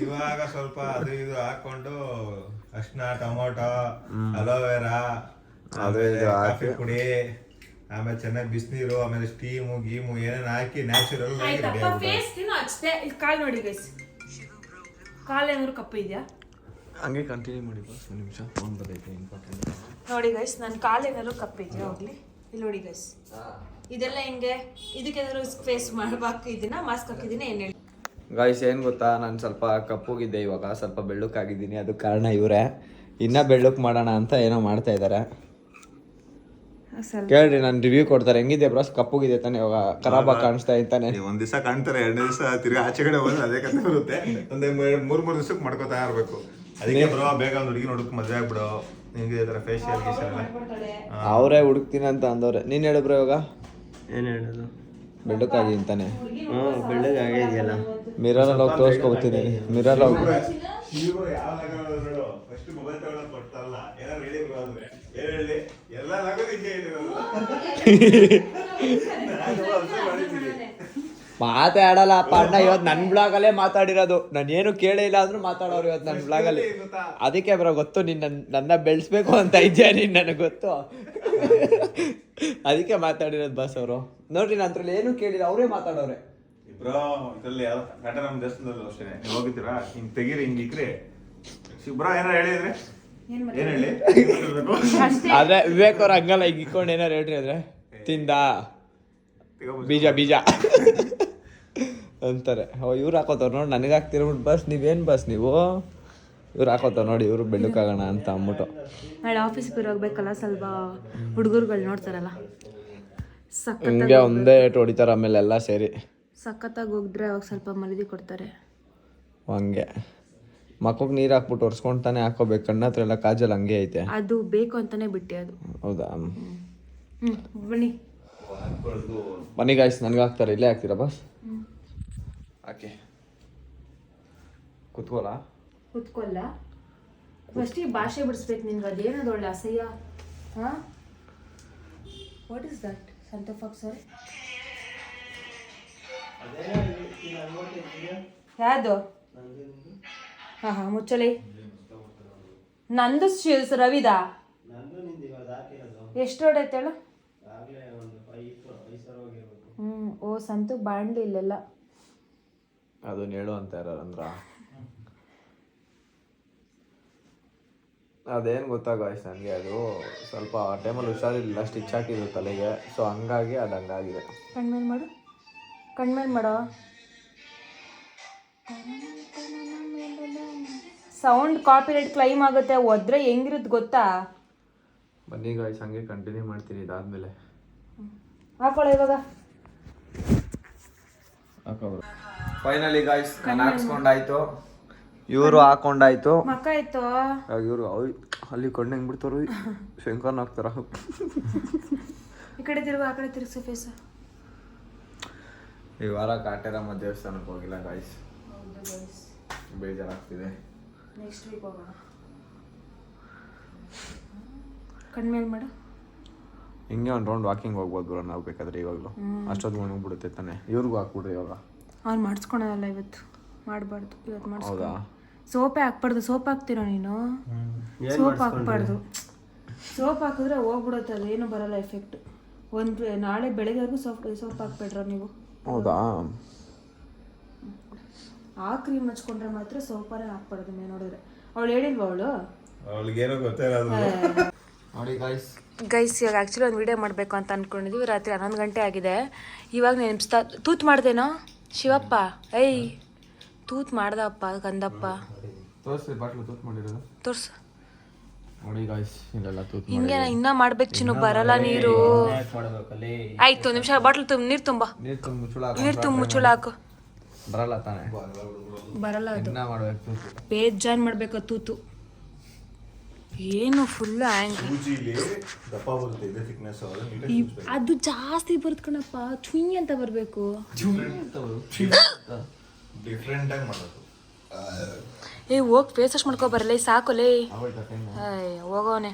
ಇವಾಗ ಸ್ವಲ್ಪ ಅದು ಇದು ಹಾಕೊಂಡು ಅರ್ಶಿನ ಟೊಮೊಟೊ ಅಲೋವೆರಾ ಕಾಫಿ ಪುಡಿ ಆಮೇಲೆ ಚೆನ್ನಾಗಿ ಬಿಸಿನೀರು ಆಮೇಲೆ ಸ್ಟೀಮು ಗೀಮು ಏನೇನು ಹಾಕಿ ನ್ಯಾಚುರಲ್ ಆಯ್ತಪ್ಪ ಫೇಸ್ ಅಷ್ಟೇ. ಇಲ್ಲಿ ಕಾಲ್ ನೋಡಿ ಗೈಸ್ ಕಾಲ್ ಏನಾದ್ರು ಕಪ್ಪು ಇದೆಯಾ? ಹಂಗೆ ಕಂಟಿನ್ಯೂ ಮಾಡಿ ಬಸ್ ಒಂದು ನಿಮಿಷ. ಫೋನ್ ಬರ್ತೈತೆ ಇಂಪಾರ್ಟೆಂಟ್ ನೋಡಿ ಗೈಸ್ ನನ್ನ ಕಾಲ್ ಏನಾದ್ರು ಕಪ್ಪು ಇದೆಯಾ ಹೋಗ್ಲಿ. ಇಲ್ಲಿ ನೋಡಿ ಗೈಸ್ ಇದೆಲ್ಲ ಹೆಂಗೆ? ಇದಕ್ಕೆ ಏನಾದ್ರು ಫೇಸ್ ಮಾಡ್ಬೇಕು ಇದನ್ನ ಮಾಸ್ಕ್ ಹಾಕಿದ್ದೀನಿ ಏನು ಹೇಳಿ? ಗಾಯ್ಸ್ ಏನು ಗೊತ್ತಾ? ನಾನು ಸ್ವಲ್ಪ ಕಪ್ಪುಗಿದ್ದೆ ಇವಾಗ. ಸ್ವಲ್ಪ ಬೆಳ್ಳಕ್ಕಾಗಿದ್ದೀನಿ. ಅದಕ್ಕೆ ಕಾರಣ ಇವರೇ. ಇನ್ನ ಬೆಳ್ಳಕ್ ಮಾಡೋಣ ಅಂತ ಏನೋ ಮಾಡ್ತಾ ಇದ್ದಾರೆ ಕೇಳ್ರಿ ನಾನು ರಿವ್ಯೂ ಕೊಡ್ತಾರೆ. ಹೆಂಗಿದೆ ಬ್ರಸ್ ಕಪ್ಪುಗಿದೆ ತಾನೆ ಇವಾಗ. ಖರಾಬಾಗಿ ಕಾಣಿಸ್ತಾ ಇದ್ದಾನೆ ಒಂದ್ ದಿವಸ ಕಾಣ್ತಾರೆ ಎರಡು ದಿವಸ ತಿರ್ಗಿ ಆಚೆ ಕಡೆ ಹೋದ್ರೆ ಅದೇ ಕತೆ ಬರುತ್ತೆ. ಒಂದೇ ಮೂರ್ ಮೂರ್ ದಿವಸಕ್ಕೆ ಮಾಡ್ಕೋತಾ ಇರ್ಬೇಕು. ಅದಕ್ಕೆ ಬ್ರೋ ಬೇಗ ಒಂದು ಹುಡುಗಿ ನೋಡಕ್ ಮದ್ವೆ ಆಗ್ಬಿಡು. ನಿಂಗೆ ಈ ತರ ಫೇಶಿಯಲ್ ಗೀಶಿಯಲ್ ಎಲ್ಲ ಅವರೇ ಹುಡುಕ್ತೀನಿ ಅಂತ ಅಂದವ್ರೆ. ನೀನು ಬ್ರೋ ಇವಾಗ. ಏನು ಹೇಳೋದು? ಬೆಳ್ಳಕ್ಕಾಗಿ ಅಂತಾನೆ. ಹ್ಞೂ ಬೆಳ್ಳಗೆ ಆಗೇ ಇದೆಯಲ್ಲ ಮಿರರಲ್ಲಿ ಹೋಗಿ ತೋರಿಸ್ಕೊಬತ್ತೀನಿ ಮಿರರ್ ಹೋಗಿ ಇವ್ರು ಯಾವ ಫಸ್ಟ್ ಮೊಬೈಲ್ ತಗೊಳಕ್ ಕೊಡ್ತಾರಲ್ಲ ಏನಾರು ಹೇಳಿದ್ರು ಅಂದ್ರೆ? ಏನ್ ಹೇಳಿ. ಎಲ್ಲ <laughs> ನಗರ ಇದೆ ಮಾತಾಡಲ್ಲ ಅಪ್ಪ ಅಣ್ಣ ಇವತ್ತು ನನ್ನ ಬ್ಲಾಗಲ್ಲೇ ಮಾತಾಡಿರೋದು. ನಾನು ಏನು ಕೇಳೇ ಇಲ್ಲ ಅಂದ್ರೂ ಮಾತಾಡೋರು ಇವತ್ತು ನನ್ನ ಬ್ಲಾಗಲ್ಲಿ ಅದಕ್ಕೆ ಬ್ರೋ ಗೊತ್ತು ನಿನ್ನ ನನ್ನ ನನ್ನ ಬೆಳೆಸ್ಬೇಕು ಅಂತ ಇದ್ಯಾ ನೀನು ನನಗೆ ಗೊತ್ತು? <laughs> ಅದಕ್ಕೆ ಮಾತಾಡಿರೋದು ಬಸ್ ಅವರು. ನೋಡ್ರಿ ನನ್ನ ಏನು ಕೇಳಿಲ್ಲ ಅವರೇ ಮಾತಾಡೋರೆ. ಬ್ರೋ ಇದರಲ್ಲಿ ಯಾವ ಘಟ ನಮ್ಮ ದೇಶದಲ್ಲಿ ಅಷ್ಟೇ. ನೀವು ಹೋಗಿದ್ದೀರಾ? ಹಿಂಗ್ ತೆಗೀರಿ ಹಿಂಗ್ ಇಕ್ರಿ. ಬ್ರೋ ಏನಾರ ಹೇಳಿದ್ರೆ ಏನ್ ಹೇಳಿ? ಆದ್ರೆ ವಿವೇಕ್ ಅವ್ರ ಹಂಗಲ್ಲ ಈಗ ಇಕ್ಕೊಂಡು ಏನಾರು ಹೇಳ್ರಿ ಅಂದ್ರೆ ತಿಂದ? ಬೀಜ ಬೀಜ. ಅಂತಾರೆ. ಓ ಇವ್ರು ಹಾಕೋತಾರ ನೋಡಿ ನನಗೆ ಹಾಕ್ತಿರ್ಬಿಟ್ಟು ಬಸ್ ನೀವೇನು ಬಸ್ ನೀವು? ಇವ್ರು ಹಾಕೋತಾರ ನೋಡಿ ಇವ್ರು ಬೆಳ್ಳಕ್ಕಾಗೋಣ ಅಂತ ಅಂದ್ಬಿಟ್ಟು. ನಾಳೆ ಆಫೀಸ್ಗೆ ಹೋಗ್ಬೇಕಲ್ಲ ಸ್ವಲ್ಪ ಹುಡುಗರುಗಳು ನೋಡ್ತಾರಲ್ಲ. ಹಿಂಗೆ ಒಂದೇ ಏಟು ಹೊಡಿತಾರೆ ಆಮೇಲೆ ಎಲ್ಲ ಸೇರಿ. ಸಖತ್ತಾಗಿ ಹೋಗಿದ್ರೆ ಅವಾಗ ಸ್ವಲ್ಪ ಮರದಿ ಕೊಡ್ತಾರೆ. ಹಂಗೆ. ಮಕ್ಕಳಿಗೆ ನೀರು ಹಾಕ್ಬಿಟ್ಟು ತಾನೆ ಹಾಕೋಬೇಕು. ಕಣ್ಣ ಹತ್ರ ಎಲ್ಲ ಕಾಜಲ್ ಹಂಗೆ ಐತೆ. ಅದು ಬೇಕು ಅಂತಾನೆ ಬಿಟ್ಟೆ ಅದು. ಹೌದಾ? ಬನ್ನಿ. ಬನ್ನಿ ಗಾಯ್ಸ್ ನನಗೆ ಹಾಕ್ತಾರೆ. ಇಲ್ಲೇ ಹಾಕ್ತೀರಾ ಬಸ್ ಓಕೆ ಕುತ್ಕೋಲ ಕುತ್ಕೊಲ್ಲ ಫಸ್ಟ್ ಈ ಭಾಷೆ ಬಿಡಿಸ್ಬೇಕು ನಿನ್ಗೆ. ಅದೇನದು ಒಳ್ಳೆ ಅಸಹ್ಯ? ಹಾಂ? ವಾಟ್ ಇಸ್ ದಟ್ ಸಂತೋಫಾಕ್ ಸರ್ ಯಾವುದು ಹಾಂ ಹಾಂ ಮುಚ್ಚಲಿ ನಂದು ಶ್ರೀ ರವಿದಾ? ಎಷ್ಟು ಹೊಡೈತೆ ಹೇಳು? ಹ್ಞೂ ಓ ಸಂತು ಬಾಂಡ್ ಇಲ್ಲೆಲ್ಲ. ಅದು ಹೇಳು ಅಂತ ಯಾರಂದ್ರ ಅದೇನು ಗೊತ್ತಾ ಗಾಯ್ಸ್ ನನಗೆ ಅದು ಸ್ವಲ್ಪ ಆ ಟೈಮಲ್ಲಿ ಹುಷಾರಿಲ್ಲ ಸ್ಟಿಚ್ ಹಾಕಿದ್ರು ತಲೆಗೆ. ಸೊ ಹಂಗಾಗಿ ಅದು ಹಂಗಾಗಿದೆ ಕಣ್ಮೇಲೆ ಮಾಡು. ಕಣ್ಮೇಲೆ ಮಾಡೋ. ಸೌಂಡ್ ಕಾಪಿರೈಟ್ ಕ್ಲೈಮ್ ಆಗುತ್ತೆ ಒದ್ರೆ ಹೆಂಗಿರುತ್ತೆ ಗೊತ್ತಾ? ಬನ್ನಿ ಗಾಯ್ಸ್ ಹಂಗೆ ಕಂಟಿನ್ಯೂ ಮಾಡ್ತೀನಿ ಇದಾದ್ಮೇಲೆ. ಹಾಕೊಳ್ಳೋ ಇವಾಗ. ಫೈನಲಿ ಗಾಯ್ಸ್ ನಾನು ಹಾಕ್ಸ್ಕೊಂಡಾಯ್ತು. ಇವರು ಹಾಕೊಂಡಾಯ್ತು. ಮಕ್ಕ ಆಯ್ತು. ಇವರು? ಅಲ್ಲಿ ಕಣ್ಣು ಹೆಂಗ್ ಬಿಡ್ತಾರು? ಶಂಕರ್ನ ಹಾಕ್ತಾರ? ಈ ಕಡೆ ತಿರುಗು ಆ ಕಡೆ ತಿರುಗಿಸು ಫೇಸ್ ಈ ವಾರ ಕಾಟೇರಮ್ಮ ದೇವಸ್ಥಾನಕ್ಕೆ ಹೋಗಿಲ್ಲ ಗಾಯ್ಸ್ ಬೇಜಾರಾಗ್ತಿದೆ. ನೆಕ್ಸ್ಟ್ ವೀಕ್ ಹೋಗೋಣ. ಕಣ್ಮೇಲೆ ಮಾಡು. ಹಿಂಗೆ ಒಂದು ರೌಂಡ್ ವಾಕಿಂಗ್ ಹೋಗ್ಬೋದು ಬ್ರೋ ನಾವು ಬೇಕಾದ್ರೆ ಇವಾಗಲೂ. ಅಷ್ಟೊತ್ತು ಒಣಗ್ಬಿಡುತ್ತೆ ತಾನೆ. ಇವ್ರಿಗೂ ಹಾಕ್ಬಿಡ್ರಿ ಇವಾಗ. ಅವ್ನು ಮಾಡಿಸ್ಕೊಳಲ್ಲ ಇವತ್ತು. ಮಾಡಬಾರ್ದು. ಇವತ್ತು ಮಾಡಿಸ್ಕೊ ಹೌದಾ? ಸೋಪೇ ಹಾಕ್ಬಾರ್ದು. ಸೋಪ್ ಹಾಕ್ತಿರೋ ನೀನು? ಸೋಪ್ ಹಾಕ್ಬಾರ್ದು. ಸೋಪ್ ಹಾಕಿದ್ರೆ ಹೋಗ್ಬಿಡುತ್ತೆ ಅದೇನು ಬರಲ್ಲ ಎಫೆಕ್ಟ್ ಒಂದು ನಾಳೆ ಬೆಳಗ್ಗೆವರೆಗೂ ಸೋಪ್ ಸೋಪ್ ಹಾಕ್ಬೇಡ್ರ ನೀವು. ಹೌದಾ? ಆ ಕ್ರೀಮ್ ಹಚ್ಕೊಂಡ್ರೆ ಮಾತ್ರ ಸೋಪಾರೇ ಹಾಕ್ಬಾರ್ದು ಮೇ ನೋಡಿದ್ರೆ. ಅವಳು ಹೇಳಿಲ್ವಾ ಅವಳು? ಅವಳಿಗೇನೋ ಗೊತ್ತಿಲ್ಲ ನೋಡಿ ಗಾಯ್ಸ್ ಗೈಸ್ ಇವಾಗ ಆ್ಯಕ್ಚುಲಿ ಒಂದು ವಿಡಿಯೋ ಮಾಡಬೇಕು ಅಂತ ಅಂದ್ಕೊಂಡಿದ್ವಿ ರಾತ್ರಿ ಹನ್ನೊಂದು ಗಂಟೆ ಆಗಿದೆ. ಇವಾಗ ನೆನಪಿಸ್ತಾ ತೂತ್ ಮಾಡ್ದೇನೋ? ಶಿವಪ್ಪ. ಏಯ್ ತೂತ್ ಮಾಡ್ದಪ್ಪ ಕಂದಪ್ಪ ತೋರಿಸಿ ಬಾಟ್ಲು ತೂತ್ ಮಾಡಿರೋದು. ತೋರ್ಸು. ನೋಡಿ ಗಾಯ್ಸ್ ಇಲ್ಲೆಲ್ಲ ತೂತ್ ಹಿಂಗೆ ಇನ್ನ ಮಾಡ್ಬೇಕು ಚಿನ್ನು ಬರಲ್ಲ ನೀರು. ಆಯ್ತು ಒಂದು ನಿಮಿಷ ಬಾಟ್ಲ್ ತುಂಬ ನೀರು ತುಂಬ. ನೀರು ತುಂಬ ಮುಚ್ಚುಳ ನೀರು ತುಂಬ ಮುಚ್ಚಳ ಹಾಕು. ಬರಲ್ಲ ತಾನೆ. ಬರಲ್ಲ ಅದು. ಇನ್ನ ಮಾಡ್ಬೇಕು. ತೂತು ಬೇಜಾನ್ ಮಾಡ್ಬೇಕು ತೂತು. ಏನು ಫುಲ್ ಆ್ಯಂಗ್ ಸೂಜಿಲಿ ದಪ್ಪ ಬರುತ್ತೆ ಇದೆ ಥಿಕ್ನೆಸ್ ಅದು ಜಾಸ್ತಿ ಬರುತ್ತೆ ಕಣಪ್ಪ ಚುಯ್ ಅಂತ ಬರಬೇಕು. ಡಿಫ್ರೆಂಟ್ ಆಗಿ ಮಾಡೋದು ಏ ಹೋಗಿ ಫೇಸ್ ವಾಶ್ ಮಾಡ್ಕೊ ಬರಲ್ಲ ಸಾಕು ಲೇ. ಟೈಮ್ ಏಯ್ ಹೋಗೋನೆ.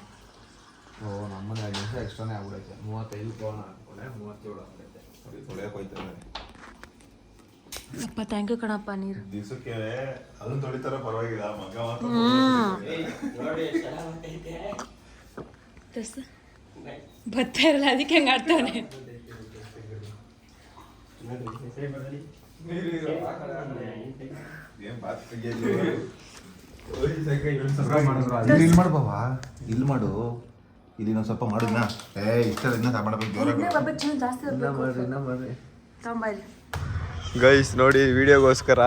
ಅಪ್ಪ ಥ್ಯಾಂಕ್ ಯು ಕಣಪ್ಪ ನೀರು. ದಿವಸಕ್ಕೆ ಅದನ್ನ ತೊಳಿತಾರ ಪರವಾಗಿಲ್ಲ ಮಗ ಭತ್ತ ಇರಲ್ಲ ಅದಕ್ಕೆ ಹಂಗೆ ಆಡ್ತಾನೆ ಬಾತ್ ಇಲ್ಲಿ ಇಲ್ಲಿ ಮಾಡು ಬಾವಾ ಇಲ್ಲಿ ಮಾಡು ಇಲ್ಲಿ ನಾವು ಸ್ವಲ್ಪ ನಾ ಏ ಇಷ್ಟ ಇನ್ನ ಜೋರಾಗಿ ಗೈಸ್ ನೋಡಿ ವಿಡಿಯೋಗೋಸ್ಕರ.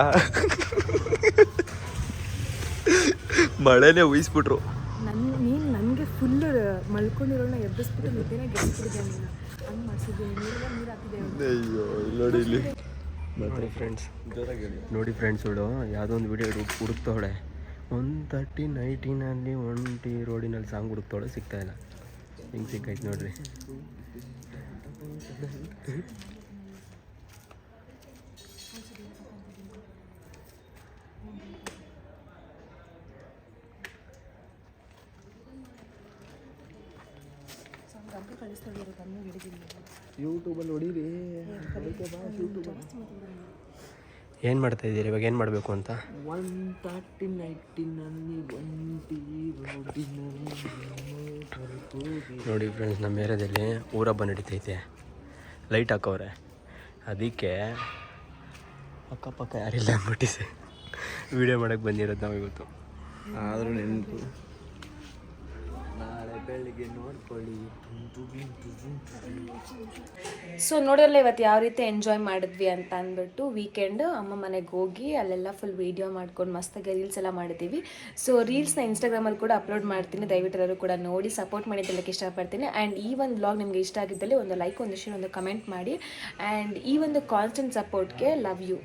ಮಳೆನೇ ಉಯಿಸ್ಬಿಟ್ರು. ನನ್ನ ನೀನು ನನಗೆ ಫುಲ್ ಮಲ್ಕೊಂಡಿರೋಣ ಎಬ್ಬಿಸ್ಬಿಟ್ಟು ನಿದ್ದೆನೇ ಗೆಲ್ಸ್ಬಿಟ್ಟಿದ್ದೆ ನೀನು ಹಂಗೆ ಮಾಡಿಸಿದ್ದೆ ನೀರೆಲ್ಲ ನೀರು ಹಾಕಿದ್ದೆ ಅಯ್ಯೋ ಇಲ್ಲಿ ನೋಡಿ ಇಲ್ಲಿ. ನೋಡಿ ಫ್ರೆಂಡ್ಸ್ ನೋಡಿ ಫ್ರೆಂಡ್ಸ್ ಇವಳು ಯಾವುದೋ ಒಂದು ವಿಡಿಯೋ ಹುಡುಕ್ತವಳೆ. ಒನ್ ತರ್ಟಿ ನೈಟಿನಲ್ಲಿ ಟಿ ರೋಡಿನಲ್ಲಿ ಸಾಂಗ್ ಹುಡುಕ್ತವಳೆ, ಸಿಗ್ತಾ ಇಲ್ಲ. ಹಿಂಗೆ ಸಿಕ್ಕೈತೆ ನೋಡ್ರಿ. ಯೂಟ್ಯೂಬಲ್ಲಿ ಹೊಡೀರಿ ಏನು ಮಾಡ್ತಾ ಇದ್ದೀರಿ? ಇವಾಗ ಏನು ಮಾಡಬೇಕು ಅಂತ? ನೋಡಿ ಫ್ರೆಂಡ್ಸ್ ನಮ್ಮ ಏರಿಯಾದಲ್ಲಿ ಊರಬ್ಬ ನಡೀತೈತೆ. ಲೈಟ್ ಹಾಕೋರೆ ಅದಕ್ಕೆ ಅಕ್ಕಪಕ್ಕ ಯಾರಿಲ್ಲ ಅಂದ್ಬಿಟ್ಟಿದೆ ವಿಡಿಯೋ <laughs> ಮಾಡೋಕ್ಕೆ ಬಂದಿರೋದು ನಾವು ಇವತ್ತು ಆದರೂ ನೆನಪು. ಬೆಳಿಗ್ಗೆ ನೋಡ್ಕೊಳ್ಳಿ. ಸೊ ನೋಡಿದ್ರಲ್ಲ ಇವತ್ತು ಯಾವ ರೀತಿ ಎಂಜಾಯ್ ಮಾಡಿದ್ವಿ ಅಂತ ಅಂದ್ಬಿಟ್ಟು ವೀಕೆಂಡ್ ಅಮ್ಮ ಮನೆಗೆ ಹೋಗಿ ಅಲ್ಲೆಲ್ಲ ಫುಲ್ ವೀಡಿಯೋ ಮಾಡ್ಕೊಂಡು ಮಸ್ತಾಗಿ ರೀಲ್ಸ್ ಎಲ್ಲ ಮಾಡಿದ್ದೀವಿ. ಸೊ ರೀಲ್ಸ್ನ ಇನ್ಸ್ಟಾಗ್ರಾಮಲ್ಲಿ ಕೂಡ ಅಪ್ಲೋಡ್ ಮಾಡ್ತೀನಿ. ದಯವಿಟ್ಟು ಎಲ್ಲರೂ ಕೂಡ ನೋಡಿ ಸಪೋರ್ಟ್ ಮಾಡಿ ಅಂತ ಇಷ್ಟಪಡ್ತೀನಿ. ಆ್ಯಂಡ್ ಈ ಒಂದು ಬ್ಲಾಗ್ ನಿಮಗೆ ಇಷ್ಟ ಆಗಿದ್ದಲ್ಲಿ ಒಂದು ಲೈಕ್ ಒಂದು ಶೇರ್ ಒಂದು ಕಮೆಂಟ್ ಮಾಡಿ. ಆ್ಯಂಡ್ ಈ ಒಂದು ಕಾನ್ಸ್ಟೆಂಟ್ ಸಪೋರ್ಟ್ಗೆ ಲವ್ ಯು